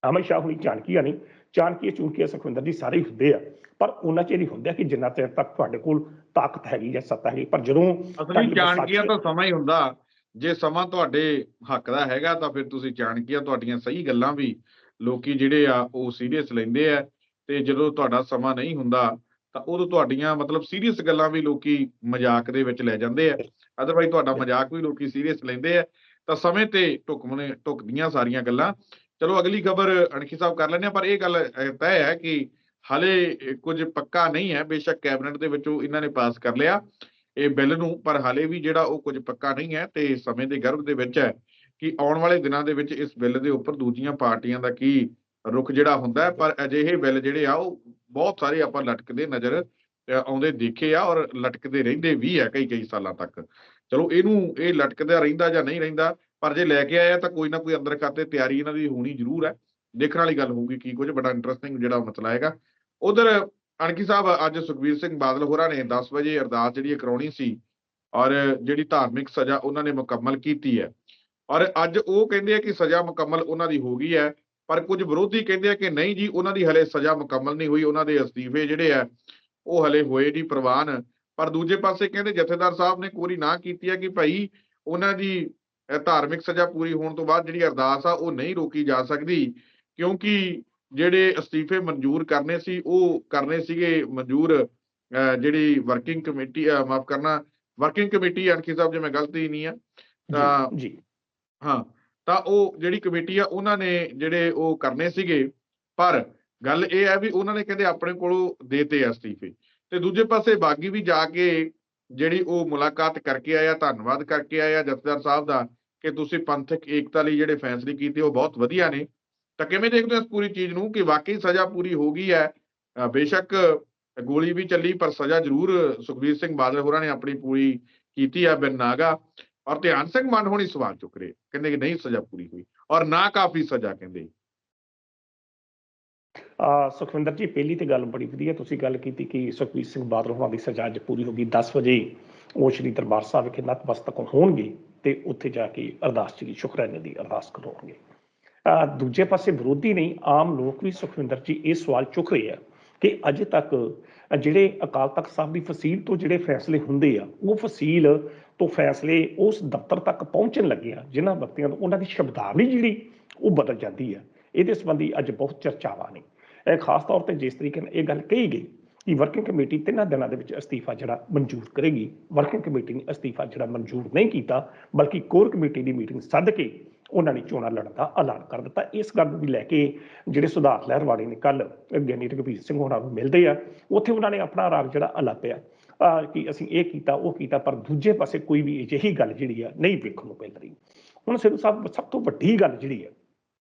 ਅਮਿਤ ਸ਼ਾਹ ਹੁਣੀ ਚਾਣਕੀਆ ਨਹੀਂ। ਚਾਣਕੀਆ, ਚੁਣਕੀਆ, ਸੁਖਵਿੰਦਰ ਜੀ ਸਾਰੇ ਹੀ ਹੁੰਦੇ ਆ। ਪਰ ਉਹਨਾਂ ਚਿਰ ਹੀ ਹੁੰਦੇ ਕਿ ਜਿੰਨਾ ਚਿਰ ਤੱਕ ਤੁਹਾਡੇ ਕੋਲ ਤਾਕਤ ਹੈਗੀ ਜਾਂ ਸੱਤਾ ਹੈਗੀ ਪਰ ਜਦੋਂ ਅਸਲੀ ਵਿਸਾਖੀ- ਤਾਂ ਸਮਾਂ ਹੀ ਹੁੰਦਾ। ਜੇ ਸਮਾਂ ਤੁਹਾਡੇ ਹੱਕ ਦਾ ਹੈਗਾ ਤਾਂ ਫਿਰ ਤੁਸੀਂ ਚਾਣਕੀਆ ਤੁਹਾਡੀਆਂ ਸਹੀ ਗੱਲਾਂ ਵੀ ਲੋਕੀ ਜਿਹੜੇ ਆ ਉਹ ਸੀਰੀਅਸ ਲੈਂਦੇ ਆ। ਤੇ ਜਦੋਂ ਤੁਹਾਡਾ ਸਮਾਂ ਨਹੀਂ ਹੁੰਦਾ ਤਾਂ ਉਦੋਂ ਤੁਹਾਡੀਆਂ ਮਤਲਬ ਸੀਰੀਅਸ ਗੱਲਾਂ ਵੀ ਲੋਕੀ ਮਜ਼ਾਕ ਦੇ ਵਿੱਚ ਲੈ ਜਾਂਦੇ ਆ। ਅਦਰਵਾਈਜ਼ ਤੁਹਾਡਾ ਮਜ਼ਾਕ ਵੀ ਲੋਕੀ ਸੀਰੀਅਸ ਲੈਂਦੇ ਆ। ਤਾਂ ਸਮੇਂ ਤੇ ਢੁਕਮਣੇ ਢੁਕਦੀਆਂ ਸਾਰੀਆਂ ਗੱਲਾਂ। ਚਲੋ ਅਗਲੀ ਖਬਰ ਅਣਖੀ ਸਾਹਿਬ ਕਰ ਲੈਂਦੇ ਆ ਪਰ ਇਹ ਗੱਲ ਤੈਅ ਹੈ ਕਿ ਹਾਲੇ ਕੁਝ ਪੱਕਾ ਨਹੀਂ ਹੈ, ਬੇਸ਼ੱਕ ਕੈਬਨਿਟ ਦੇ ਵਿੱਚ ਉਹ ਇਹਨਾਂ ਨੇ ਪਾਸ ਕਰ ਲਿਆ ਇਹ ਬਿੱਲ ਨੂੰ, ਪਰ ਹਾਲੇ ਵੀ ਜਿਹੜਾ ਉਹ ਕੁਝ ਪੱਕਾ ਨਹੀਂ ਹੈ ਤੇ ਸਮੇਂ ਦੇ ਗਰਭ ਦੇ ਵਿੱਚ ਹੈ ਕਿ ਆਉਣ ਵਾਲੇ ਦਿਨਾਂ ਦੇ ਵਿੱਚ ਇਸ ਬਿੱਲ ਦੇ ਉੱਪਰ ਦੂਜੀਆਂ ਪਾਰਟੀਆਂ ਦਾ ਕੀ ਰੁਖ ਜਿਹੜਾ ਹੁੰਦਾ ਹੈ, ਪਰ ਅਜਿਹੇ ਬਿੱਲ ਜਿਹੜੇ ਆ, ਉਹ ਬਹੁਤ ਸਾਰੇ ਆਪਾਂ ਲਟਕਦੇ ਨਜ਼ਰ ਆਉਂਦੇ ਦੇਖੇ ਆ ਔਰ ਲਟਕਦੇ ਰਹਿੰਦੇ ਵੀ ਆ ਕਈ ਕਈ ਸਾਲਾਂ ਤੱਕ। ਚਲੋ ਇਹਨੂੰ, ਇਹ ਲਟਕਦਾ ਰਹਿੰਦਾ ਜਾਂ ਨਹੀਂ ਰਹਿੰਦਾ, ਪਰ ਜੇ ਲੈ ਕੇ ਆਇਆ ਤਾਂ ਕੋਈ ਨਾ ਕੋਈ ਅੰਦਰ ਖਾਤੇ ਤਿਆਰੀ ਇਹਨਾਂ ਦੀ ਹੋਣੀ ਜ਼ਰੂਰ ਹੈ। ਦੇਖਣ ਵਾਲੀ ਗੱਲ ਹੋਊਗੀ ਕੀ ਕੁਝ ਬੜਾ ਇੰਟਰਸਟਿੰਗ ਜਿਹੜਾ ਮਸਲਾ ਹੈਗਾ। ਉਧਰ ਅਣਕੀ ਸਾਹਿਬ, ਅੱਜ ਸੁਖਬੀਰ ਸਿੰਘ ਬਾਦਲ ਹੋਰਾਂ ਨੇ 10 ਵਜੇ ਅਰਦਾਸ ਜਿਹੜੀ ਹੈ ਕਰਾਉਣੀ ਸੀ ਔਰ ਜਿਹੜੀ ਧਾਰਮਿਕ ਸਜ਼ਾ ਉਹਨਾਂ ਨੇ ਮੁਕੰਮਲ ਕੀਤੀ ਹੈ। ਔਰ ਅੱਜ ਉਹ ਕਹਿੰਦੇ ਆ ਕਿ ਸਜ਼ਾ ਮੁਕੰਮਲ ਉਹਨਾਂ ਦੀ ਹੋ ਗਈ ਹੈ, ਪਰ ਕੁਝ ਵਿਰੋਧੀ ਕਹਿੰਦੇ ਆ ਕਿ ਨਹੀਂ ਜੀ, ਉਹਨਾਂ ਦੀ ਹਲੇ ਸਜ਼ਾ ਮੁਕੰਮਲ ਨਹੀਂ ਹੋਈ, ਉਹਨਾਂ ਦੇ ਅਸਤੀਫੇ ਜਿਹੜੇ ਆ, ਉਹ ਹਲੇ ਹੋਏ ਨਹੀਂ ਪ੍ਰਵਾਨ। ਪਰ ਦੂਜੇ ਪਾਸੇ ਕਹਿੰਦੇ ਜਥੇਦਾਰ ਸਾਹਿਬ ਨੇ ਕੋਰੀ ਨਾ ਕੀਤੀ ਹੈ ਕਿ ਭਾਈ ਉਹਨਾਂ ਦੀ ਧਾਰਮਿਕ ਸਜ਼ਾ ਪੂਰੀ ਹੋਣ ਤੋਂ ਬਾਅਦ ਜਿਹੜੀ ਅਰਦਾਸ ਆ, ਉਹ ਨਹੀਂ ਰੋਕੀ ਜਾ ਸਕਦੀ, ਕਿਉਂਕਿ ਜਿਹੜੇ ਅਸਤੀਫੇ ਮਨਜ਼ੂਰ ਕਰਨੇ ਸੀ ਉਹ ਕਰਨੇ ਸੀਗੇ ਮਨਜ਼ੂਰ ਜਿਹੜੀ ਵਰਕਿੰਗ ਕਮੇਟੀ ਮਾਫ ਕਰਨਾ ਵਰਕਿੰਗ ਕਮੇਟੀ ਅਣਖੀ ਸਾਹਿਬ ਜੇ ਮੈਂ ਗਲਤੀ ਨਹੀਂ ਆ ਤਾਂ ਜੀ। ਜੀ ਹਾਂ ਤਾਂ ਉਹ ਜਿਹੜੀ ਕਮੇਟੀ ਆ ਉਹਨਾਂ ਨੇ ਜਿਹੜੇ ਉਹ ਕਰਨੇ ਸੀਗੇ ਪਰ ਗੱਲ ਇਹ ਹੈ ਵੀ ਉਹਨਾਂ ਨੇ ਕਹਿੰਦੇ ਆਪਣੇ ਕੋਲੋਂ ਦੇਤੇ ਆ ਅਸਤੀਫੇ। ਤੇ ਦੂਜੇ ਪਾਸੇ ਬਾਗੀ ਵੀ ਜਾ ਕੇ ਜਿਹੜੀ ਉਹ ਮੁਲਾਕਾਤ ਕਰਕੇ ਆਇਆ ਧੰਨਵਾਦ ਕਰਕੇ ਆਇਆ ਜਥੇਦਾਰ ਸਾਹਿਬ ਦਾ ਕਿ ਤੁਸੀਂ ਪੰਥਕ ਏਕਤਾ ਲਈ ਜਿਹੜੇ ਫੈਸਲੇ ਕੀਤੇ ਉਹ ਬਹੁਤ ਵਧੀਆ ਨੇ। ਤਾਂ ਕਿਵੇਂ ਦੇਖਦੇ ਹੋ ਇਸ ਪੂਰੀ ਚੀਜ਼ ਨੂੰ ਕਿ ਵਾਕਈ ਸਜ਼ਾ ਪੂਰੀ ਹੋ ਗਈ ਹੈ? ਬੇਸ਼ੱਕ ਗੋਲੀ ਵੀ ਚੱਲੀ, ਪਰ ਸਜ਼ਾ ਜ਼ਰੂਰ ਸੁਖਬੀਰ ਸਿੰਘ ਬਾਦਲ ਹੋਰਾਂ ਨੇ ਆਪਣੀ ਪੂਰੀ ਕੀਤੀ ਹੈ ਬਿਨ ਨਾਗਾ। ਔਰ ਧਿਆਨ ਸਿੰਘ ਮੰਨ ਹੋਣੀ ਸਵਾਲ ਚੁੱਕ ਰਹੇ, ਕਹਿੰਦੇ ਕਿ ਨਹੀਂ, ਸਜ਼ਾ ਪੂਰੀ ਹੋਈ। ਔਰ ਨਾ ਕਾਫੀ ਸਜ਼ਾ ਕਹਿੰਦੇ। ਆ ਸੁਖਵਿੰਦਰ ਜੀ, ਪਹਿਲੀ ਤੇ ਗੱਲ ਬੜੀ ਵਧੀਆ ਤੁਸੀਂ ਗੱਲ ਕੀਤੀ ਕਿ ਸੁਖਬੀਰ ਸਿੰਘ ਬਾਦਲ ਹੋਣਾ ਦੀ ਸਜ਼ਾ ਅੱਜ ਪੂਰੀ ਹੋ ਗਈ। 10 ਵਜੇ ਉਹ ਸ਼੍ਰੀ ਦਰਬਾਰ ਸਾਹਿਬ ਵਿਖੇ ਨਤਮਸਤਕ ਹੋਣਗੇ ਤੇ ਉੱਥੇ ਜਾ ਕੇ ਅਰਦਾਸ ਜੀ ਸ਼ੁਕਰਾਨੇ ਦੀ ਅਰਦਾਸ ਕਰਵਾਉਣਗੇ। ਦੂਜੇ ਪਾਸੇ ਵਿਰੋਧੀ ਨਹੀਂ, ਆਮ ਲੋਕ ਵੀ ਸੁਖਵਿੰਦਰ ਜੀ ਇਹ ਸਵਾਲ ਚੁੱਕ ਰਹੇ ਆ ਕਿ ਅਜੇ ਤੱਕ ਜਿਹੜੇ ਅਕਾਲ ਤਖਤ ਸਾਹਿਬ ਦੀ ਫਸੀਲ ਤੋਂ ਜਿਹੜੇ ਫੈਸਲੇ ਹੁੰਦੇ ਆ, ਉਹ ਫਸੀਲ ਤੋਂ ਫੈਸਲੇ ਉਸ ਦਫ਼ਤਰ ਤੱਕ ਪਹੁੰਚਣ ਲੱਗੇ ਆ, ਜਿਨ੍ਹਾਂ ਵਿਅਕਤੀਆਂ ਤੋਂ ਉਹਨਾਂ ਦੀ ਸ਼ਬਦਾਵਲੀ ਜਿਹੜੀ, ਉਹ ਬਦਲ ਜਾਂਦੀ ਆ। ਇਹਦੇ ਸੰਬੰਧੀ ਅੱਜ ਬਹੁਤ ਚਰਚਾਵਾਂ ਨੇ। ਇਹ ਖਾਸ ਤੌਰ ਤੇ ਜਿਸ ਤਰੀਕੇ ਨਾਲ ਇਹ ਗੱਲ ਕਹੀ ਗਈ ਕਿ ਵਰਕਿੰਗ ਕਮੇਟੀ ਤਿੰਨਾਂ ਦਿਨਾਂ ਦੇ ਵਿੱਚ ਅਸਤੀਫਾ ਜਿਹੜਾ ਮਨਜ਼ੂਰ ਕਰੇਗੀ। ਵਰਕਿੰਗ ਕਮੇਟੀ ਨੇ ਅਸਤੀਫਾ ਜਿਹੜਾ ਮਨਜ਼ੂਰ ਨਹੀਂ ਕੀਤਾ, ਬਲਕਿ ਕੋਰ ਕਮੇਟੀ ਦੀ ਮੀਟਿੰਗ ਸੱਦ ਕੇ ਉਹਨਾਂ ਨੇ ਚੋਣਾਂ ਲੜਨ ਦਾ ਐਲਾਨ ਕਰ ਦਿੱਤਾ। ਇਸ ਗੱਲ ਨੂੰ ਵੀ ਲੈ ਕੇ ਜਿਹੜੇ ਸੁਧਾਰ ਲਹਿਰ ਵਾਲੇ ਨੇ ਕੱਲ ਗਿਆਨੀ ਰਘਬੀਰ ਸਿੰਘ ਹੋਣਾ ਨੂੰ ਮਿਲਦੇ ਆ, ਉੱਥੇ ਉਹਨਾਂ ਨੇ ਆਪਣਾ ਰਾਗ ਜਿਹੜਾ ਅਲਾਪਿਆ ਕਿ ਅਸੀਂ ਇਹ ਕੀਤਾ, ਉਹ ਕੀਤਾ, ਪਰ ਦੂਜੇ ਪਾਸੇ ਕੋਈ ਵੀ ਅਜਿਹੀ ਗੱਲ ਜਿਹੜੀ ਆ ਨਹੀਂ ਵੇਖਣ ਨੂੰ ਮਿਲ ਰਹੀ। ਹੁਣ ਸਿੱਧੂ ਸਾਹਿਬ, ਸਭ ਤੋਂ ਵੱਡੀ ਗੱਲ ਜਿਹੜੀ ਆ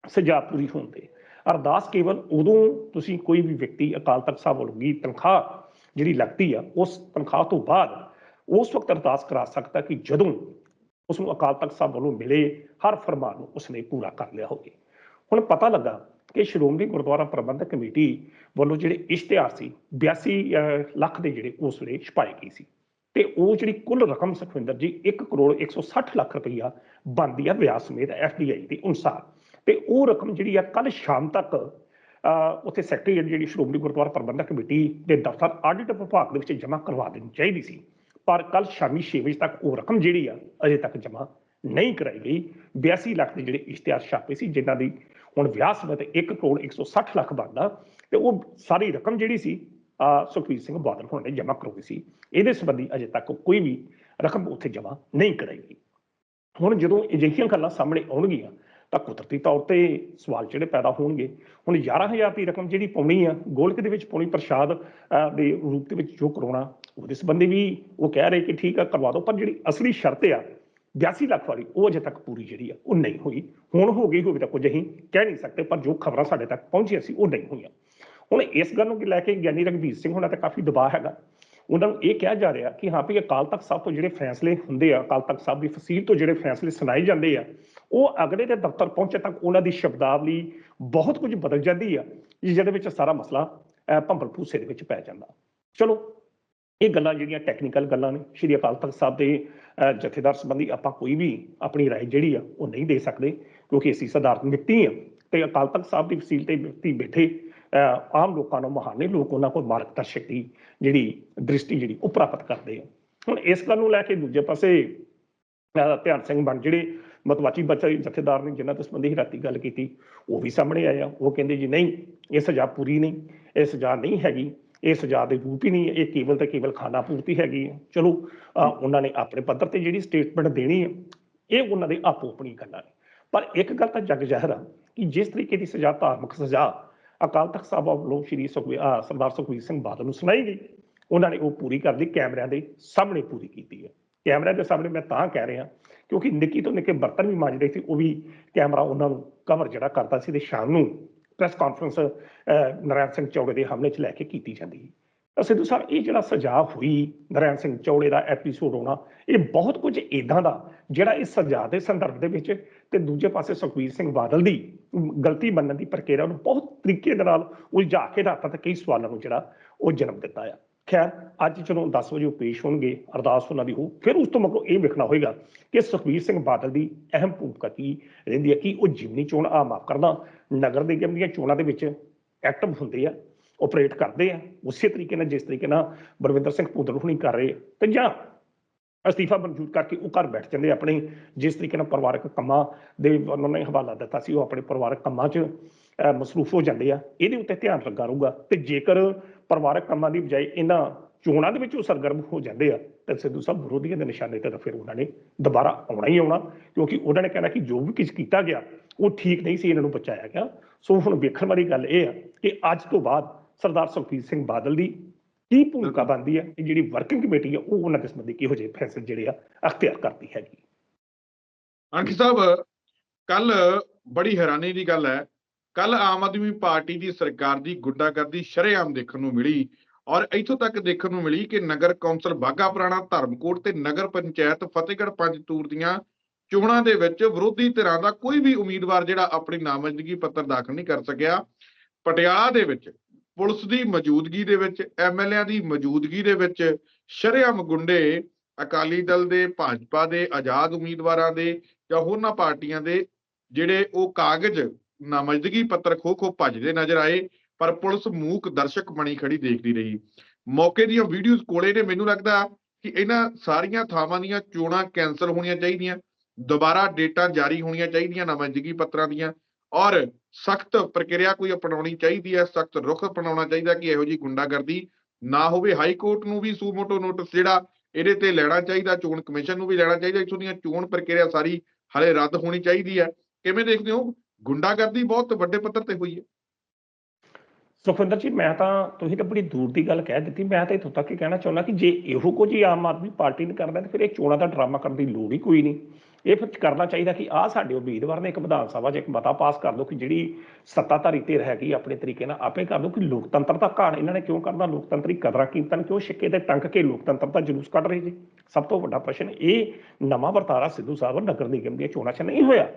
ਸਜ਼ਾ ਪੂਰੀ ਹੋਣ ਤੇ ਅਰਦਾਸ ਕੇਵਲ ਉਦੋਂ ਤੁਸੀਂ ਕੋਈ ਵੀ ਵਿਅਕਤੀ ਅਕਾਲ ਤਖਤ ਸਾਹਿਬ ਵੱਲੋਂ ਦੀ ਤਨਖਾਹ ਜਿਹੜੀ ਲੱਗਦੀ ਆ, ਉਸ ਤਨਖਾਹ ਤੋਂ ਬਾਅਦ ਉਸ ਵਕਤ ਅਰਦਾਸ ਕਰਾ ਸਕਦਾ ਕਿ ਜਦੋਂ ਉਸ ਨੂੰ ਅਕਾਲ ਤਖਤ ਸਾਹਿਬ ਵੱਲੋਂ ਮਿਲੇ, ਹਰ ਫਰਮਾਨ ਨੂੰ ਉਸਨੇ ਪੂਰਾ ਕਰ ਲਿਆ ਹੋਵੇ। ਹੁਣ ਪਤਾ ਲੱਗਾ ਕਿ ਸ਼੍ਰੋਮਣੀ ਗੁਰਦੁਆਰਾ ਪ੍ਰਬੰਧਕ ਕਮੇਟੀ ਵੱਲੋਂ ਜਿਹੜੇ ਇਸ਼ਤਿਹਾਰ ਸੀ 82 ਲੱਖ ਦੇ ਜਿਹੜੇ ਉਸ ਵੇਲੇ ਛਪਾਏ ਗਏ ਸੀ। ਤੇ ਉਹ ਜਿਹੜੀ ਕੁੱਲ ਰਕਮ ਸੁਖਵਿੰਦਰ ਜੀ 1 ਕਰੋੜ 160 ਲੱਖ ਰੁਪਈਆ ਬਣਦੀ ਆ ਵਿਆਜ ਸਮੇਤ ਐਫਡੀਆਈ ਦੇ ਅਨੁਸਾਰ। ਤੇ ਉਹ ਰਕਮ ਜਿਹੜੀ ਆ ਕੱਲ ਸ਼ਾਮ ਤੱਕ ਉੱਥੇ ਸੈਕਟਰੀ ਜਿਹੜੀ ਸ਼੍ਰੋਮਣੀ ਗੁਰਦੁਆਰਾ ਪ੍ਰਬੰਧਕ ਕਮੇਟੀ ਦੇ ਦਫ਼ਤਰ ਆਡਿਟ ਵਿਭਾਗ ਦੇ ਵਿੱਚ ਜਮ੍ਹਾਂ ਕਰਵਾ ਦੇਣੀ ਚਾਹੀਦੀ ਸੀ। ਪਰ ਕੱਲ ਸ਼ਾਮੀ 6 ਵਜੇ ਤੱਕ ਉਹ ਰਕਮ ਜਿਹੜੀ ਆ ਅਜੇ ਤੱਕ ਜਮ੍ਹਾਂ ਨਹੀਂ ਕਰਾਈ ਗਈ। 82 ਲੱਖ ਦੇ ਜਿਹੜੇ ਇਸ਼ਤਿਹਾਰ ਛਾਪੇ ਸੀ ਜਿਨ੍ਹਾਂ ਦੀ ਹੁਣ ਵਿਆਹ ਸਮੇਤ 1 ਕਰੋੜ 160 ਲੱਖ ਬਣਦਾ ਤੇ ਉਹ ਸਾਰੀ ਰਕਮ ਜਿਹੜੀ ਸੀ ਅਹ, ਸੁਖਬੀਰ ਸਿੰਘ ਬਾਦਲ ਹੁਣ ਨੇ ਜਮ੍ਹਾਂ ਕਰਵਾਈ ਸੀ। ਇਹਦੇ ਸੰਬੰਧੀ ਅਜੇ ਤੱਕ ਕੋਈ ਵੀ ਰਕਮ ਉੱਥੇ ਜਮ੍ਹਾਂ ਨਹੀਂ ਕਰਾਈ ਗਈ। ਹੁਣ ਜਦੋਂ ਅਜਿਹੀਆਂ ਗੱਲਾਂ ਸਾਹਮਣੇ ਆਉਣਗੀਆਂ ਤਾਂ ਕੁਦਰਤੀ ਤੌਰ ਤੇ ਸਵਾਲ ਜਿਹੜੇ ਪੈਦਾ ਹੋਣਗੇ। ਹੁਣ 11000 ਦੀ ਰਕਮ ਜਿਹੜੀ ਪਾਉਣੀ ਆ, ਗੋਲਕ ਦੇ ਵਿੱਚ ਪਾਉਣੀ ਪ੍ਰਸ਼ਾਦ ਦੇ ਰੂਪ ਦੇ ਵਿੱਚ ਜੋ ਕਰਾਉਣਾ, ਉਹਦੇ ਸੰਬੰਧੀ ਵੀ ਉਹ ਕਹਿ ਰਹੇ ਕਿ ਠੀਕ ਆ, ਕਰਵਾ ਦਿਓ। ਪਰ ਜਿਹੜੀ ਅਸਲੀ ਸ਼ਰਤ ਆ 82 ਲੱਖ ਵਾਲੀ, ਉਹ ਅਜੇ ਤੱਕ ਪੂਰੀ ਜਿਹੜੀ ਆ, ਉਹ ਨਹੀਂ ਹੋਈ। ਹੁਣ ਹੋ ਗਈ, ਹੋਵੇ ਤਾਂ ਕੁਝ ਅਸੀਂ ਕਹਿ ਨਹੀਂ ਸਕਦੇ, ਪਰ ਜੋ ਖਬਰਾਂ ਸਾਡੇ ਤੱਕ ਪਹੁੰਚੀਆਂ ਸੀ, ਉਹ ਨਹੀਂ ਹੋਈਆਂ। ਹੁਣ ਇਸ ਗੱਲ ਨੂੰ ਲੈ ਕੇ ਗਿਆਨੀ ਰਘਬੀਰ ਸਿੰਘ ਹੋਣਾ ਤੇ ਕਾਫੀ ਦਬਾਅ ਹੈਗਾ। ਉਹਨਾਂ ਨੂੰ ਇਹ ਕਿਹਾ ਜਾ ਰਿਹਾ ਕਿ ਹਾਂ ਵੀ ਅਕਾਲ ਤਖਤ ਸਾਹਿਬ ਤੋਂ ਜਿਹੜੇ ਫੈਸਲੇ ਹੁੰਦੇ ਆ, ਅਕਾਲ ਤਖਤ ਸਾਹਿਬ ਦੀ ਫਸੀਲ ਤੋਂ ਜਿਹੜੇ ਫੈਸਲੇ ਸੁਣਾਏ ਜਾਂਦੇ ਆ ਉਹ ਅਗਲੇ ਦੇ ਦਫ਼ਤਰ ਪਹੁੰਚੇ ਤੱਕ ਉਹਨਾਂ ਦੀ ਸ਼ਬਦਾਵਲੀ ਬਹੁਤ ਕੁਝ ਬਦਲ ਜਾਂਦੀ ਆ ਜਿਹਦੇ ਵਿੱਚ ਸਾਰਾ ਮਸਲਾ ਅਹ, ਭੰਬਲ ਭੂਸੇ ਦੇ ਵਿੱਚ ਪੈ ਜਾਂਦਾ ਚਲੋ ਇਹ ਗੱਲਾਂ ਜਿਹੜੀਆਂ ਟੈਕਨੀਕਲ ਗੱਲਾਂ ਨੇ ਸ਼੍ਰੀ ਅਕਾਲ ਤਖਤ ਸਾਹਿਬ ਦੇ ਅਹ, ਜਥੇਦਾਰ ਸੰਬੰਧੀ ਆਪਾਂ ਕੋਈ ਵੀ ਆਪਣੀ رائے ਜਿਹੜੀ ਆ ਉਹ ਨਹੀਂ ਦੇ ਸਕਦੇ ਕਿਉਂਕਿ ਅਸੀਂ ਸਧਾਰਨ ਵਿਅਕਤੀ ਆ ਤੇ ਅਕਾਲ ਤਖਤ ਸਾਹਿਬ ਦੀ ਫਸੀਲ ਤੇ ਵਿਅਕਤੀ ਬੈਠੇ ਅਹ, ਆਮ ਲੋਕਾਂ ਨੂੰ ਮਹਾਨੇ ਲੋਕ ਉਹਨਾਂ ਕੋਲ ਮਾਰਗਦਰਸ਼ਕ ਦੀ ਜਿਹੜੀ ਦ੍ਰਿਸ਼ਟੀ ਜਿਹੜੀ ਉਹ ਪ੍ਰਾਪਤ ਕਰਦੇ ਆ ਹੁਣ ਇਸ ਗੱਲ ਨੂੰ ਲੈ ਕੇ ਦੂਜੇ ਪਾਸੇ ਅਹ, ਧਿਆਨ ਸਿੰਘ ਬਣ ਜਿਹੜੇ ਮਤਵਾਚੀ ਬੱਚਾ ਜਥੇਦਾਰ ਨੇ ਜਿਨ੍ਹਾਂ ਤੋਂ ਸੰਬੰਧੀ ਰਾਤੀ ਗੱਲ ਕੀਤੀ ਉਹ ਵੀ ਸਾਹਮਣੇ ਆਇਆ ਉਹ ਕਹਿੰਦੇ ਜੀ ਨਹੀਂ ਇਹ ਸਜ਼ਾ ਪੂਰੀ ਨਹੀਂ ਇਹ ਸਜ਼ਾ ਨਹੀਂ ਹੈਗੀ ਇਹ ਸਜ਼ਾ ਦੇ ਰੂਪ ਹੀ ਨਹੀਂ ਹੈ, ਇਹ ਕੇਵਲ ਤੇ ਕੇਵਲ ਖਾਣਾ ਪੂਰਤੀ ਹੈਗੀ ਹੈ। ਚਲੋ ਉਹਨਾਂ ਨੇ ਆਪਣੇ ਪੱਧਰ ਤੇ ਜਿਹੜੀ ਸਟੇਟਮੈਂਟ ਦੇਣੀ ਹੈ ਇਹ ਉਹਨਾਂ ਦੇ ਆਪੋ ਆਪਣੀ ਗੱਲਾਂ ਨੇ। ਪਰ ਇੱਕ ਗੱਲ ਤਾਂ ਜਗ ਜ਼ਾਹਰ ਆ ਕਿ ਜਿਸ ਤਰੀਕੇ ਦੀ ਸਜ਼ਾ ਧਾਰਮਿਕ ਸਜ਼ਾ ਅਕਾਲ ਤਖਤ ਸਾਹਿਬ ਵੱਲੋਂ ਸ਼੍ਰੀ ਸੁਖਬੀਰ ਸਰਦਾਰ ਸੁਖਬੀਰ ਸਿੰਘ ਬਾਦਲ ਨੂੰ ਸੁਣਾਈ ਗਈ ਉਹਨਾਂ ਨੇ ਉਹ ਪੂਰੀ ਕਰ ਲਈ ਕੈਮਰਿਆਂ ਦੇ ਸਾਹਮਣੇ ਪੂਰੀ ਕੀਤੀ ਹੈ। ਕੈਮਰਿਆਂ ਦੇ ਸਾਹਮਣੇ ਮੈਂ ਤਾਂ ਕਹਿ ਰਿਹਾ ਕਿਉਂਕਿ ਨਿੱਕੀ ਤੋਂ ਨਿੱਕੇ ਬਰਤਨ ਵੀ ਮਾਂਜ ਮਾਂਜਦੇ ਸੀ, ਉਹ ਵੀ ਕੈਮਰਾ ਉਹਨਾਂ ਨੂੰ ਕਵਰ ਜਿਹੜਾ ਕਰਦਾ ਸੀ ਤੇ ਸ਼ਾਮ ਨੂੰ ਪ੍ਰੈਸ ਕਾਨਫਰੰਸ ਨਰਾਇਣ ਸਿੰਘ ਚੌੜੇ ਦੇ ਹਮਲੇ 'ਚ ਲੈ ਕੇ ਕੀਤੀ ਜਾਂਦੀ ਹੈ ਤਾਂ ਸਿੱਧੂ ਸਾਹਿਬ, ਇਹ ਜਿਹੜਾ ਸਜ਼ਾ ਹੋਈ ਨਰਾਇਣ ਸਿੰਘ ਚੌੜੇ ਦਾ ਐਪੀਸੋਡ ਹੋਣਾ ਇਹ ਬਹੁਤ ਕੁਝ ਇਦਾਂ ਦਾ ਜਿਹੜਾ ਇਸ ਸਜ਼ਾ ਦੇ ਸੰਦਰਭ ਦੇ ਵਿੱਚ ਤੇ ਦੂਜੇ ਪਾਸੇ ਸੁਖਬੀਰ ਸਿੰਘ ਬਾਦਲ ਦੀ ਗਲਤੀ ਮੰਨਣ ਦੀ ਪ੍ਰਕਿਰਿਆ ਨੂੰ ਬਹੁਤ ਤਰੀਕੇ ਦੇ ਨਾਲ ਉਲਝਾ ਕੇ ਰੱਖਤਾ ਤੇ ਕਈ ਸਵਾਲਾਂ ਨੂੰ ਜਿਹੜਾ ਉਹ ਜਨਮ ਦਿੱਤਾ ਆ। ਖੈਰ ਅੱਜ ਜਦੋਂ 10 ਵਜੇ ਉਹ ਪੇਸ਼ ਹੋਣਗੇ, ਅਰਦਾਸ ਉਹਨਾਂ ਦੀ ਹੋ ਫਿਰ ਉਸ ਤੋਂ ਮਗਰੋਂ ਇਹ ਵੇਖਣਾ ਹੋਏਗਾ ਕਿ ਸੁਖਬੀਰ ਸਿੰਘ ਬਾਦਲ ਦੀ ਅਹਿਮ ਭੂਮਿਕਾ ਕੀ ਰਹਿੰਦੀ ਹੈ, ਕਿ ਉਹ ਜਿਮਨੀ ਚੋਣ ਆ ਮਾਫ ਕਰਦਾ ਨਗਰ ਨਿਗਮ ਦੀਆਂ ਚੋਣਾਂ ਦੇ ਵਿੱਚ ਐਕਟਿਵ ਹੁੰਦੇ ਆ ਆਪਰੇਟ ਕਰਦੇ ਆ, ਉਸੇ ਤਰੀਕੇ ਨਾਲ, ਜਿਸ ਤਰੀਕੇ ਨਾਲ ਬਲਵਿੰਦਰ ਸਿੰਘ ਭੁੱਦਰ ਹੁਣੀ ਕਰ ਰਹੇ ਆ, ਤੇ ਜਾਂ ਅਸਤੀਫਾ ਮਨਜ਼ੂਰ ਕਰਕੇ ਉਹ ਘਰ ਬੈਠ ਜਾਂਦੇ ਆਪਣੇ, ਜਿਸ ਤਰੀਕੇ ਨਾਲ ਪਰਿਵਾਰਕ ਕੰਮਾਂ ਦੇ, ਉਹਨਾਂ ਨੇ ਹਵਾਲਾ ਦਿੱਤਾ ਸੀ, ਉਹ ਆਪਣੇ ਪਰਿਵਾਰਕ ਕੰਮਾਂ 'ਚ ਮਸਰੂਫ ਹੋ ਜਾਂਦੇ ਆ ਇਹਦੇ ਉੱਤੇ ਧਿਆਨ ਲੱਗਾ ਰਹੂਗਾ। ਤੇ ਜੇਕਰ ਪਰਿਵਾਰਕ ਕੰਮਾਂ ਦੀ ਬਜਾਏ ਇਹਨਾਂ ਚੋਣਾਂ ਦੇ ਵਿੱਚ ਉਹ ਸਰਗਰਮ ਹੋ ਜਾਂਦੇ ਆ ਤਾਂ ਸਿੱਧੂ ਸਾਹਿਬ ਵਿਰੋਧੀਆਂ ਦੇ ਨਿਸ਼ਾਨੇ ਤੇ ਤਾਂ ਫਿਰ ਉਹਨਾਂ ਨੇ ਦੁਬਾਰਾ ਆਉਣਾ ਹੀ ਆਉਣਾ ਕਿਉਂਕਿ ਉਹਨਾਂ ਨੇ ਕਹਿਣਾ ਕਿ ਜੋ ਵੀ ਕੁਝ ਕੀਤਾ ਗਿਆ ਉਹ ਠੀਕ ਨਹੀਂ ਸੀ ਇਹਨਾਂ ਨੂੰ ਬਚਾਇਆ ਗਿਆ। ਸੋ ਹੁਣ ਵੇਖਣ ਵਾਲੀ ਗੱਲ ਇਹ ਆ ਕਿ ਅੱਜ ਤੋਂ ਬਾਅਦ ਸਰਦਾਰ ਸੁਖਬੀਰ ਸਿੰਘ ਬਾਦਲ ਦੀ ਕੀ ਭੂਮਿਕਾ ਬਣਦੀ ਹੈ ਕਿ ਜਿਹੜੀ ਵਰਕਿੰਗ ਕਮੇਟੀ ਹੈ ਉਹ ਉਹਨਾਂ ਦੇ ਸੰਬੰਧੀ ਕਿਹੋ ਜਿਹੇ ਫੈਸਲੇ ਜਿਹੜੇ ਆ ਅਖਤਿਆਰ ਕਰਦੀ ਹੈਗੀ। ਅਣਖੀ ਸਾਹਿਬ ਕੱਲ ਬੜੀ ਹੈਰਾਨੀ ਦੀ ਗੱਲ ਹੈ ਕੱਲ ਆਮ ਆਦਮੀ ਪਾਰਟੀ ਦੀ ਸਰਕਾਰ ਦੀ ਗੁੰਡਾਗਰਦੀ ਸ਼ਰੇਆਮ ਦੇਖਣ ਨੂੰ ਮਿਲੀ ਔਰ ਇੱਥੋਂ ਤੱਕ ਦੇਖਣ ਨੂੰ ਮਿਲੀ ਕਿ ਨਗਰ ਕੌਂਸਲ ਬਾਘਾ ਪੁਰਾਣਾ ਧਰਮਕੋਟ ਤੇ ਨਗਰ ਪੰਚਾਇਤ ਫਤਿਹਗੜ੍ਹ ਪੰਜ ਤੂਰ ਦੀਆਂ ਚੋਣਾਂ ਦੇ ਵਿੱਚ ਵਿਰੋਧੀ ਧਿਰਾਂ ਦਾ ਕੋਈ ਵੀ ਉਮੀਦਵਾਰ ਜਿਹੜਾ ਆਪਣੀ ਨਾਮਜ਼ਦਗੀ ਪੱਤਰ ਦਾਖਲ ਨਹੀਂ ਕਰ ਸਕਿਆ। ਪਟਿਆਲਾ ਦੇ ਵਿੱਚ ਪੁਲਿਸ ਦੀ ਮੌਜੂਦਗੀ ਦੇ ਵਿੱਚ ਐਮਐਲਏਆਂ ਦੀ ਮੌਜੂਦਗੀ ਦੇ ਵਿੱਚ ਸ਼ਰੇਆਮ ਗੁੰਡੇ ਅਕਾਲੀ ਦਲ ਦੇ, ਭਾਜਪਾ ਦੇ, ਆਜ਼ਾਦ ਉਮੀਦਵਾਰਾਂ ਦੇ ਜਾਂ ਹੋਰਨਾਂ ਪਾਰਟੀਆਂ ਦੇ ਜਿਹੜੇ ਉਹ ਕਾਗਜ਼ ਨਾਮਜ਼ਦਗੀ ਪੱਤਰ ਖੋ ਖੋ ਭੱਜਦੇ ਨਜ਼ਰ ਆਏ, ਪਰ ਪੁਲਿਸ ਮੂਕ ਦਰਸ਼ਕ ਬਣੀ ਖੜੀ ਦੇਖਦੀ ਰਹੀ। ਮੌਕੇ ਦੀਆਂ ਵੀਡੀਓਜ਼ ਕੋਲੇ ਨੇ ਮੈਨੂੰ ਲੱਗਦਾ ਕਿ ਇਹਨਾਂ ਸਾਰੀਆਂ ਥਾਵਾਂ ਦੀਆਂ ਚੋਣਾਂ ਕੈਨਸਲ ਹੋਣੀਆਂ ਚਾਹੀਦੀਆਂ, ਦੁਬਾਰਾ ਡੇਟਾਂ ਜਾਰੀ ਹੋਣੀਆਂ ਚਾਹੀਦੀਆਂ ਨਾਮਜ਼ਦਗੀ ਪੱਤਰਾਂ ਦੀਆਂ, ਔਰ ਸਖਤ ਪ੍ਰਕਿਰਿਆ ਕੋਈ ਅਪਣਾਉਣੀ ਚਾਹੀਦੀ ਹੈ, ਸਖਤ ਰੁਖ ਅਪਣਾਉਣਾ ਚਾਹੀਦਾ ਕਿ ਇਹੋ ਜੀ ਗੁੰਡਾਗਰਦੀ ਨਾ ਹੋਵੇ। ਹਾਈ ਕੋਰਟ ਨੂੰ ਵੀ ਸੂਮੋਟੋ ਨੋਟਿਸ ਜਿਹੜਾ ਇਹਦੇ ਤੇ ਲੈਣਾ ਚਾਹੀਦਾ, ਚੋਣ ਕਮਿਸ਼ਨ ਨੂੰ ਵੀ ਲੈਣਾ ਚਾਹੀਦਾ, ਇੱਥੋਂ ਦੀਆਂ ਚੋਣ ਪ੍ਰਕਿਰਿਆ ਸਾਰੀ ਹਲੇ ਰੱਦ ਹੋਣੀ ਚਾਹੀਦੀ ਹੈ। ਕਿਵੇਂ ਦੇਖਦੇ ਹੋ? ਗੁੰਡਾਗਰਦੀ ਬਹੁਤ ਵੱਡੇ ਪੱਧਰ ਤੇ ਹੋਈ ਹੈ। ਸੁਖਵਿੰਦਰ ਜੀ, ਮੈਂ ਤਾਂ ਤੁਸੀਂ ਤਾਂ ਬੜੀ ਦੂਰ ਦੀ ਗੱਲ ਕਹਿ ਦਿੱਤੀ। ਮੈਂ ਤਾਂ ਇੱਥੋਂ ਤੱਕ ਹੀ ਕਹਿਣਾ ਚਾਹੁੰਦਾ ਕਿ ਜੇ ਇਹੋ ਕੁਝ ਹੀ ਆਮ ਆਦਮੀ ਪਾਰਟੀ ਨੇ ਕਰਨਾ ਤੇ ਫਿਰ ਇਹ ਚੋਣਾਂ ਦਾ ਡਰਾਮਾ ਕਰਨ ਦੀ ਲੋੜ ਹੀ ਕੋਈ ਨਹੀਂ। ਇਹ ਫਿਰ ਕਰਨਾ ਚਾਹੀਦਾ ਕਿ ਆਹ ਸਾਡੇ ਉਮੀਦਵਾਰ ਨੇ ਇੱਕ ਵਿਧਾਨ ਸਭਾ 'ਚ ਇੱਕ ਮਤਾ ਪਾਸ ਕਰ ਦਿਓ ਕਿ ਜਿਹੜੀ ਸੱਤਾਧਾਰੀ ਧਿਰ ਹੈਗੀ ਆਪਣੇ ਤਰੀਕੇ ਨਾਲ ਆਪੇ ਕਰ ਦਿਓ ਕਿ ਲੋਕਤੰਤਰ ਦਾ ਘਾਣ ਇਹਨਾਂ ਨੇ ਕਿਉਂ ਕਰਨਾ, ਲੋਕਤੰਤਰੀ ਕਦਰਾਂ ਕੀਮਤਾਂ ਕਿਉਂ ਛਿੱਕੇ ਤੇ ਟੰਗ ਕੇ ਲੋਕਤੰਤਰ ਦਾ ਜਲੂਸ ਕੱਢ ਰਹੇ ਜੀ? ਸਭ ਤੋਂ ਵੱਡਾ ਪ੍ਰਸ਼ਨ ਇਹ ਨਵਾਂ ਵਰਤਾਰਾ ਸਿੱਧੂ ਸਾਹਿਬ ਨਗਰ ਨਿਗਮ ਦੀਆਂ ਚੋਣਾਂ 'ਚ ਨਹੀਂ ਹੋਇਆ।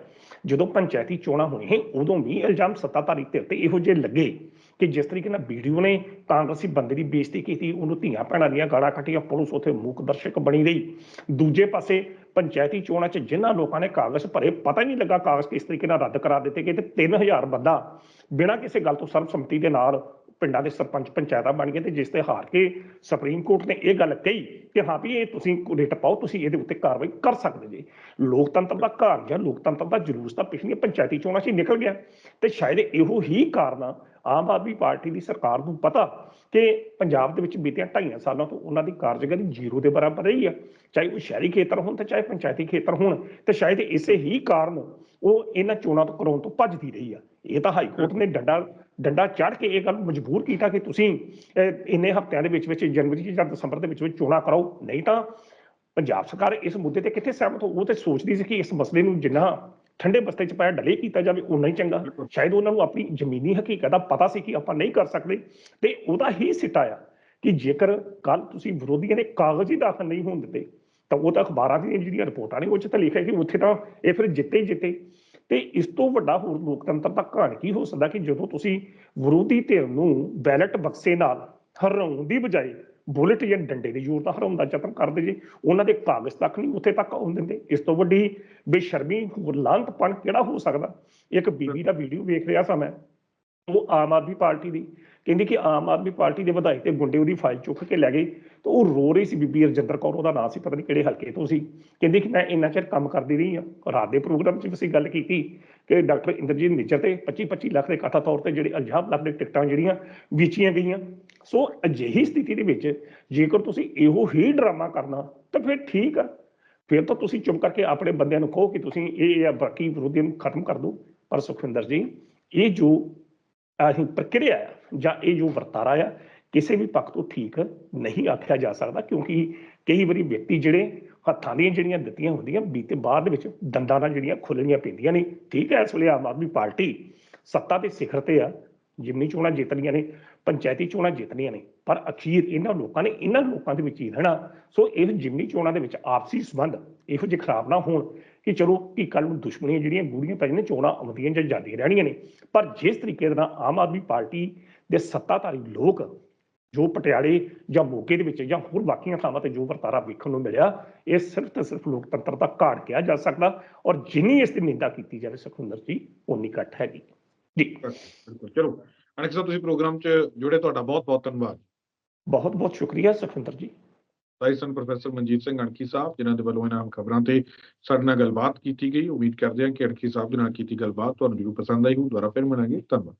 ਜਦੋਂ ਪੰਚਾਇਤੀ ਚੋਣਾਂ ਹੋਣੀਆਂ ਉਦੋਂ ਵੀ ਇਲਜ਼ਾਮ ਸੱਤਾਧਾਰੀ ਧਿਰ ਤੇ ਇਹੋ ਜਿਹੇ ਲੱਗੇ ਕਿ ਜਿਸ ਤਰੀਕੇ ਨਾਲ ਵੀਡੀਓ ਨੇ ਕਾਂਗਰਸੀ ਬੰਦੇ ਦੀ ਬੇਇੱਜ਼ਤੀ ਕੀਤੀ, ਉਹਨੂੰ ਧੀਆਂ ਭੈਣਾਂ ਦੀਆਂ ਗਾਲਾਂ ਕੱਟੀਆਂ ਪੁਲਿਸ ਉੱਥੇ ਮੂਕ ਦਰਸ਼ਕ ਬਣੀ ਰਹੀ। ਦੂਜੇ ਪਾਸੇ ਪੰਚਾਇਤੀ ਚੋਣਾਂ 'ਚ ਜਿਨ੍ਹਾਂ ਲੋਕਾਂ ਨੇ ਕਾਗਜ਼ ਭਰੇ, ਪਤਾ ਹੀ ਨਹੀਂ ਲੱਗਾ ਕਾਗਜ਼ ਕਿਸ ਤਰੀਕੇ ਨਾਲ ਰੱਦ ਕਰਾ ਦਿੱਤੇ ਗਏ ਤੇ 3000 ਬੰਦਾ ਬਿਨਾਂ ਕਿਸੇ ਗੱਲ ਤੋਂ ਸਰਬਸੰਮਤੀ ਦੇ ਨਾਲ ਪਿੰਡਾਂ ਦੇ ਸਰਪੰਚ ਪੰਚਾਇਤਾਂ ਬਣ ਗਏ ਤੇ ਜਿਸ ਤੇ ਹਾਰ ਕੇ ਸੁਪਰੀਮ ਕੋਰਟ ਨੇ ਇਹ ਗੱਲ ਕਹੀ ਕਿ ਹਾਂ ਵੀ ਇਹ ਤੁਸੀਂ ਰਿਟ ਪਾਓ, ਤੁਸੀਂ ਇਹਦੇ ਉੱਤੇ ਕਾਰਵਾਈ ਕਰ ਸਕਦੇ ਜੀ। ਲੋਕਤੰਤਰ ਦਾ ਘਰ ਜਾਂ ਲੋਕਤੰਤਰ ਦਾ ਜਲੂਸ ਤਾਂ ਪਿਛਲੀਆਂ ਪੰਚਾਇਤੀ ਚੋਣਾਂ 'ਚ ਹੀ ਨਿਕਲ ਗਿਆ ਤੇ ਸ਼ਾਇਦ ਇਹੋ ਹੀ ਕਾਰਨ ਆ ਆਮ ਆਦਮੀ ਪਾਰਟੀ ਦੀ ਸਰਕਾਰ ਨੂੰ ਪਤਾ ਕਿ ਪੰਜਾਬ ਦੇ ਵਿੱਚ ਬੀਤਿਆਂ ਢਾਈਆਂ ਸਾਲਾਂ ਤੋਂ ਉਹਨਾਂ ਦੀ ਕਾਰਜਕਾਰੀ ਜ਼ੀਰੋ ਦੇ ਬਰਾਬਰ ਰਹੀ ਆ। ਚਾਹੇ ਉਹ ਸ਼ਹਿਰੀ ਖੇਤਰ ਹੋਣ ਤੇ ਚਾਹੇ ਪੰਚਾਇਤੀ ਖੇਤਰ ਹੋਣ ਤੇ ਸ਼ਾਇਦ ਇਸੇ ਹੀ ਕਾਰਨ ਉਹ ਇਹਨਾਂ ਚੋਣਾਂ ਤੋਂ ਕਰਾਉਣ ਤੋਂ ਭੱਜਦੀ ਰਹੀ ਆ। ਇਹ ਤਾਂ ਹਾਈ ਕੋਰਟ ਨੇ ਡੰਡਾ ਡੰਡਾ ਚੜ ਕੇ ਇਹ ਗੱਲ ਮਜਬੂਰ ਕੀਤਾ ਕਿ ਤੁਸੀਂ ਇੰਨੇ ਹਫ਼ਤਿਆਂ ਦੇ ਵਿੱਚ ਵਿੱਚ ਜਨਵਰੀ ਜਾਂ ਦਸੰਬਰ ਦੇ ਵਿੱਚ ਵਿੱਚ ਚੋਣਾਂ ਕਰਾਓ। ਨਹੀਂ ਤਾਂ ਪੰਜਾਬ ਸਰਕਾਰ ਇਸ ਮੁੱਦੇ ਤੇ ਕਿੱਥੇ ਸਹਿਮਤ ਹੋ? ਉਹ ਤੇ ਸੋਚਦੀ ਸੀ ਕਿ ਇਸ ਮਸਲੇ ਨੂੰ ਜਿੰਨਾ ਠੰਡੇ ਬਸਤੇ 'ਚ ਪਾਇਆ ਡਲੇ ਕੀਤਾ ਜਾਵੇ ਉਨਾ ਹੀ ਚੰਗਾ। ਸ਼ਾਇਦ ਉਹਨਾਂ ਨੂੰ ਆਪਣੀ ਜ਼ਮੀਨੀ ਹਕੀਕਤ ਦਾ ਪਤਾ ਸੀ ਕਿ ਆਪਾਂ ਨਹੀਂ ਕਰ ਸਕਦੇ। ਤੇ ਉਹਦਾ ਹੀ ਸਿੱਟਾ ਆ ਕਿ ਜੇਕਰ ਕੱਲ ਤੁਸੀਂ ਵਿਰੋਧੀਆਂ ਦੇ ਕਾਗਜ਼ ਹੀ ਦਾਖਲ ਨਹੀਂ ਹੋਣ ਦਿੱਤੇ ਤਾਂ ਉਹ ਤਾਂ ਅਖਬਾਰਾਂ ਦੀਆਂ ਜਿਹੜੀਆਂ ਰਿਪੋਰਟਾਂ ਨੇ ਉਹ 'ਚ ਤਾਂ ਲਿਖਿਆ ਕਿ ਉੱਥੇ ਤਾਂ ਇਹ ਫਿਰ ਜਿੱਤੇ ਹੀ ਜਿੱਤੇ। ਤੇ ਇਸ ਤੋਂ ਵੱਡਾ ਹੋਰ ਲੋਕਤੰਤਰ ਦਾ ਘਾਣ ਕੀ ਹੋ ਸਕਦਾ ਕਿ ਜਦੋਂ ਤੁਸੀਂ ਵਿਰੋਧੀ ਧਿਰ ਨੂੰ ਬੈਲਟ ਬਕਸੇ ਨਾਲ ਹਰਾਉਣ ਦੀ ਬਜਾਏ ਬੁਲਟ ਜਾਂ ਡੰਡੇ ਦੇ ਜ਼ੋਰ ਦਾ ਹਰਾਉਣ ਦਾ ਯਤਨ ਕਰਦੇ ਜੇ ਉਹਨਾਂ ਦੇ ਕਾਗਜ਼ ਤੱਕ ਨਹੀਂ ਉੱਥੇ ਤੱਕ ਆਉਣ ਦਿੰਦੇ। ਇਸ ਤੋਂ ਵੱਡੀ ਬੇਸ਼ਰਮੀ ਲਾਂਤਪਣ ਕਿਹੜਾ ਹੋ ਸਕਦਾ? ਇੱਕ ਬੀਬੀ ਦਾ ਵੀਡੀਓ ਵੇਖ ਰਿਹਾ ਸਾਂ ਮੈਂ। ਉਹ ਆਮ ਆਦਮੀ ਪਾਰਟੀ ਦੀ, ਕਹਿੰਦੀ ਕਿ ਆਮ ਆਦਮੀ ਪਾਰਟੀ ਦੇ ਵਿਧਾਇਕ ਤੇ ਗੁੰਡੇ ਉਹਦੀ ਫਾਈਲ ਚੁੱਕ ਕੇ ਲੈ ਗਏ, ਤੇ ਉਹ ਰੋ ਰਹੀ ਸੀ ਬੀਬੀ ਰਜਿੰਦਰ ਕੌਰ, ਉਹਦਾ ਨਾਂ ਸੀ ਪਤਾ ਨਹੀਂ ਕਿਹੜੇ ਹਲਕੇ ਤੋਂ ਸੀ, ਕਹਿੰਦੀ ਕਿ ਮੈਂ ਇੰਨਾ ਚਿਰ ਕੰਮ ਕਰਦੀ ਰਹੀ ਹਾਂ, ਰਾਤ ਦੇ ਪ੍ਰੋਗਰਾਮ 'ਚ ਵੀ ਅਸੀਂ ਗੱਲ ਕੀਤੀ ਕਿ ਡਾਕਟਰ ਇੰਦਰਜੀਤ ਨਿੱਜਰ ਤੇ 25 25 ਲੱਖ ਦੇ ਕਥਾ ਤੌਰ ਤੇ ਜਿਹੜੇ ਪੰਜਾਹ ਲੱਖ ਦੇ ਟਿਕਟਾਂ ਜਿਹੜੀਆਂ ਵੇਚੀਆਂ ਗਈਆਂ, ਸੋ ਅਜਿਹੀ ਸਥਿਤੀ ਦੇ ਵਿੱਚ ਜੇਕਰ ਤੁਸੀਂ ਇਹੋ ਹੀ ਡਰਾਮਾ ਕਰਨਾ, ਤਾਂ ਫਿਰ ਠੀਕ ਆ, ਫਿਰ ਤਾਂ ਤੁਸੀਂ ਚੁੱਪ ਕਰਕੇ ਆਪਣੇ ਬੰਦਿਆਂ ਨੂੰ ਕਹੋ ਕਿ ਤੁਸੀਂ ਇਹ ਇਹ ਬਾਕੀ ਵਿਰੋਧੀਆਂ ਨੂੰ ਖਤਮ ਕਰ ਦਿਓ। ਪਰ ਸੁਖਵਿੰਦਰ ਜੀ, ਇਹ ਜੋ ਅਸੀਂ ਪ੍ਰਕਿਰਿਆ ਜਾਂ ਇਹ ਜੋ ਵਰਤਾਰਾ ਆ ਕਿਸੇ ਵੀ ਪੱਖ ਤੋਂ ਠੀਕ ਨਹੀਂ ਆਖਿਆ ਜਾ ਸਕਦਾ ਕਿਉਂਕਿ ਕਈ ਵਾਰੀ ਵਿਅਕਤੀ ਜਿਹੜੇ ਹੱਥਾਂ ਦੀਆਂ ਜਿਹੜੀਆਂ ਦਿੱਤੀਆਂ ਹੁੰਦੀਆਂ, ਬੀਤੇ ਬਾਅਦ ਦੇ ਵਿੱਚ ਦੰਦਾਂ ਨਾਲ ਜਿਹੜੀਆਂ ਖੁੱਲਣੀਆਂ ਪੈਂਦੀਆਂ ਨੇ, ਠੀਕ ਹੈ, ਇਸ ਵੇਲੇ ਆਮ ਆਦਮੀ ਪਾਰਟੀ ਸੱਤਾ ਦੇ ਸਿਖਰ ਤੇ ਆ ਜਿਮਨੀ ਚੋਣਾਂ ਜਿੱਤਣੀਆਂ ਨੇ, ਪੰਚਾਇਤੀ ਚੋਣਾਂ ਜਿੱਤਣੀਆਂ ਨੇ, ਪਰ ਅਖੀਰ ਇਹਨਾਂ ਲੋਕਾਂ ਨੇ ਇਹਨਾਂ ਲੋਕਾਂ ਦੇ ਵਿੱਚ ਹੀ ਰਹਿਣਾ, ਸੋ ਇਹ ਜਿਮਨੀ ਚੋਣਾਂ ਦੇ ਵਿੱਚ ਆਪਸੀ ਸੰਬੰਧ ਇਹੋ ਜਿਹੇ ਖਰਾਬ ਨਾ ਹੋਣ ਕਿ ਚਲੋ ਕਿ ਕੱਲ ਨੂੰ ਦੁਸ਼ਮਣੀਆਂ ਜਿਹੜੀਆਂ ਗੂੜੀਆਂ ਪੈ ਜਾਂਦੀਆਂ ਚੋਣਾਂ ਆਉਂਦੀਆਂ ਜਾਂ ਜਾਂਦੀਆਂ ਰਹਿਣੀਆਂ ਨੇ ਪਰ ਜਿਸ ਤਰੀਕੇ ਦੇ ਨਾਲ ਆਮ ਆਦਮੀ ਪਾਰਟੀ ਦੇ ਸੱਤਾਧਾਰੀ ਲੋਕ ਜੋ ਪਟਿਆਲੇ ਜਾਂ ਮੋਗੇ ਦੇ ਵਿੱਚ ਜਾਂ ਹੋਰ ਬਾਕੀਆਂ ਥਾਵਾਂ ਤੇ ਜੋ ਵਰਤਾਰਾ ਵੇਖਣ ਨੂੰ ਮਿਲਿਆ ਇਹ ਸਿਰਫ ਤੇ ਸਿਰਫ ਲੋਕਤੰਤਰ ਦਾ ਘਾੜ ਕਿਹਾ ਜਾ ਸਕਦਾ ਔਰ ਜਿੰਨੀ ਇਸ ਦੀ ਨਿੰਦਾ ਕੀਤੀ ਜਾਵੇ ਸੁਖਵਿੰਦਰ ਜੀ ਉਨੀ ਘੱਟ ਹੈਗੀ। ਜੀ। ਬਿਲਕੁਲ ਚਲੋ। ਅਨਿਕ ਸਾਹਿਬ ਤੁਸੀਂ ਪ੍ਰੋਗਰਾਮ 'ਚ ਜੁੜੇ ਤੁਹਾਡਾ ਬਹੁਤ ਬਹੁਤ ਧੰਨਵਾਦ। ਬਹੁਤ ਬਹੁਤ ਸ਼ੁਕਰੀਆ ਸੁਖਵਿੰਦਰ ਜੀ। ਸਾਈ ਸਨ ਪ੍ਰੋਫੈਸਰ ਮਨਜੀਤ ਸਿੰਘ ਅਣਖੀ ਸਾਹਿਬ ਜਿਨ੍ਹਾਂ ਦੇ ਵੱਲੋਂ ਇਹਨਾਂ ਖਬਰਾਂ ਤੇ ਸਾਡੇ ਨਾਲ ਗੱਲਬਾਤ ਕੀਤੀ ਗਈ। ਉਮੀਦ ਕਰਦੇ ਹਾਂ ਕਿ ਅਣਖੀ ਸਾਹਿਬ ਦੇ ਨਾਲ ਕੀਤੀ ਗੱਲਬਾਤ ਤੁਹਾਨੂੰ ਜ਼ਰੂਰ ਪਸੰਦ ਆਈ ਹੋਊ। ਦੁਬਾਰਾ ਫਿਰ ਮਿਲਾਂਗੇ। ਧੰਨਵਾਦ।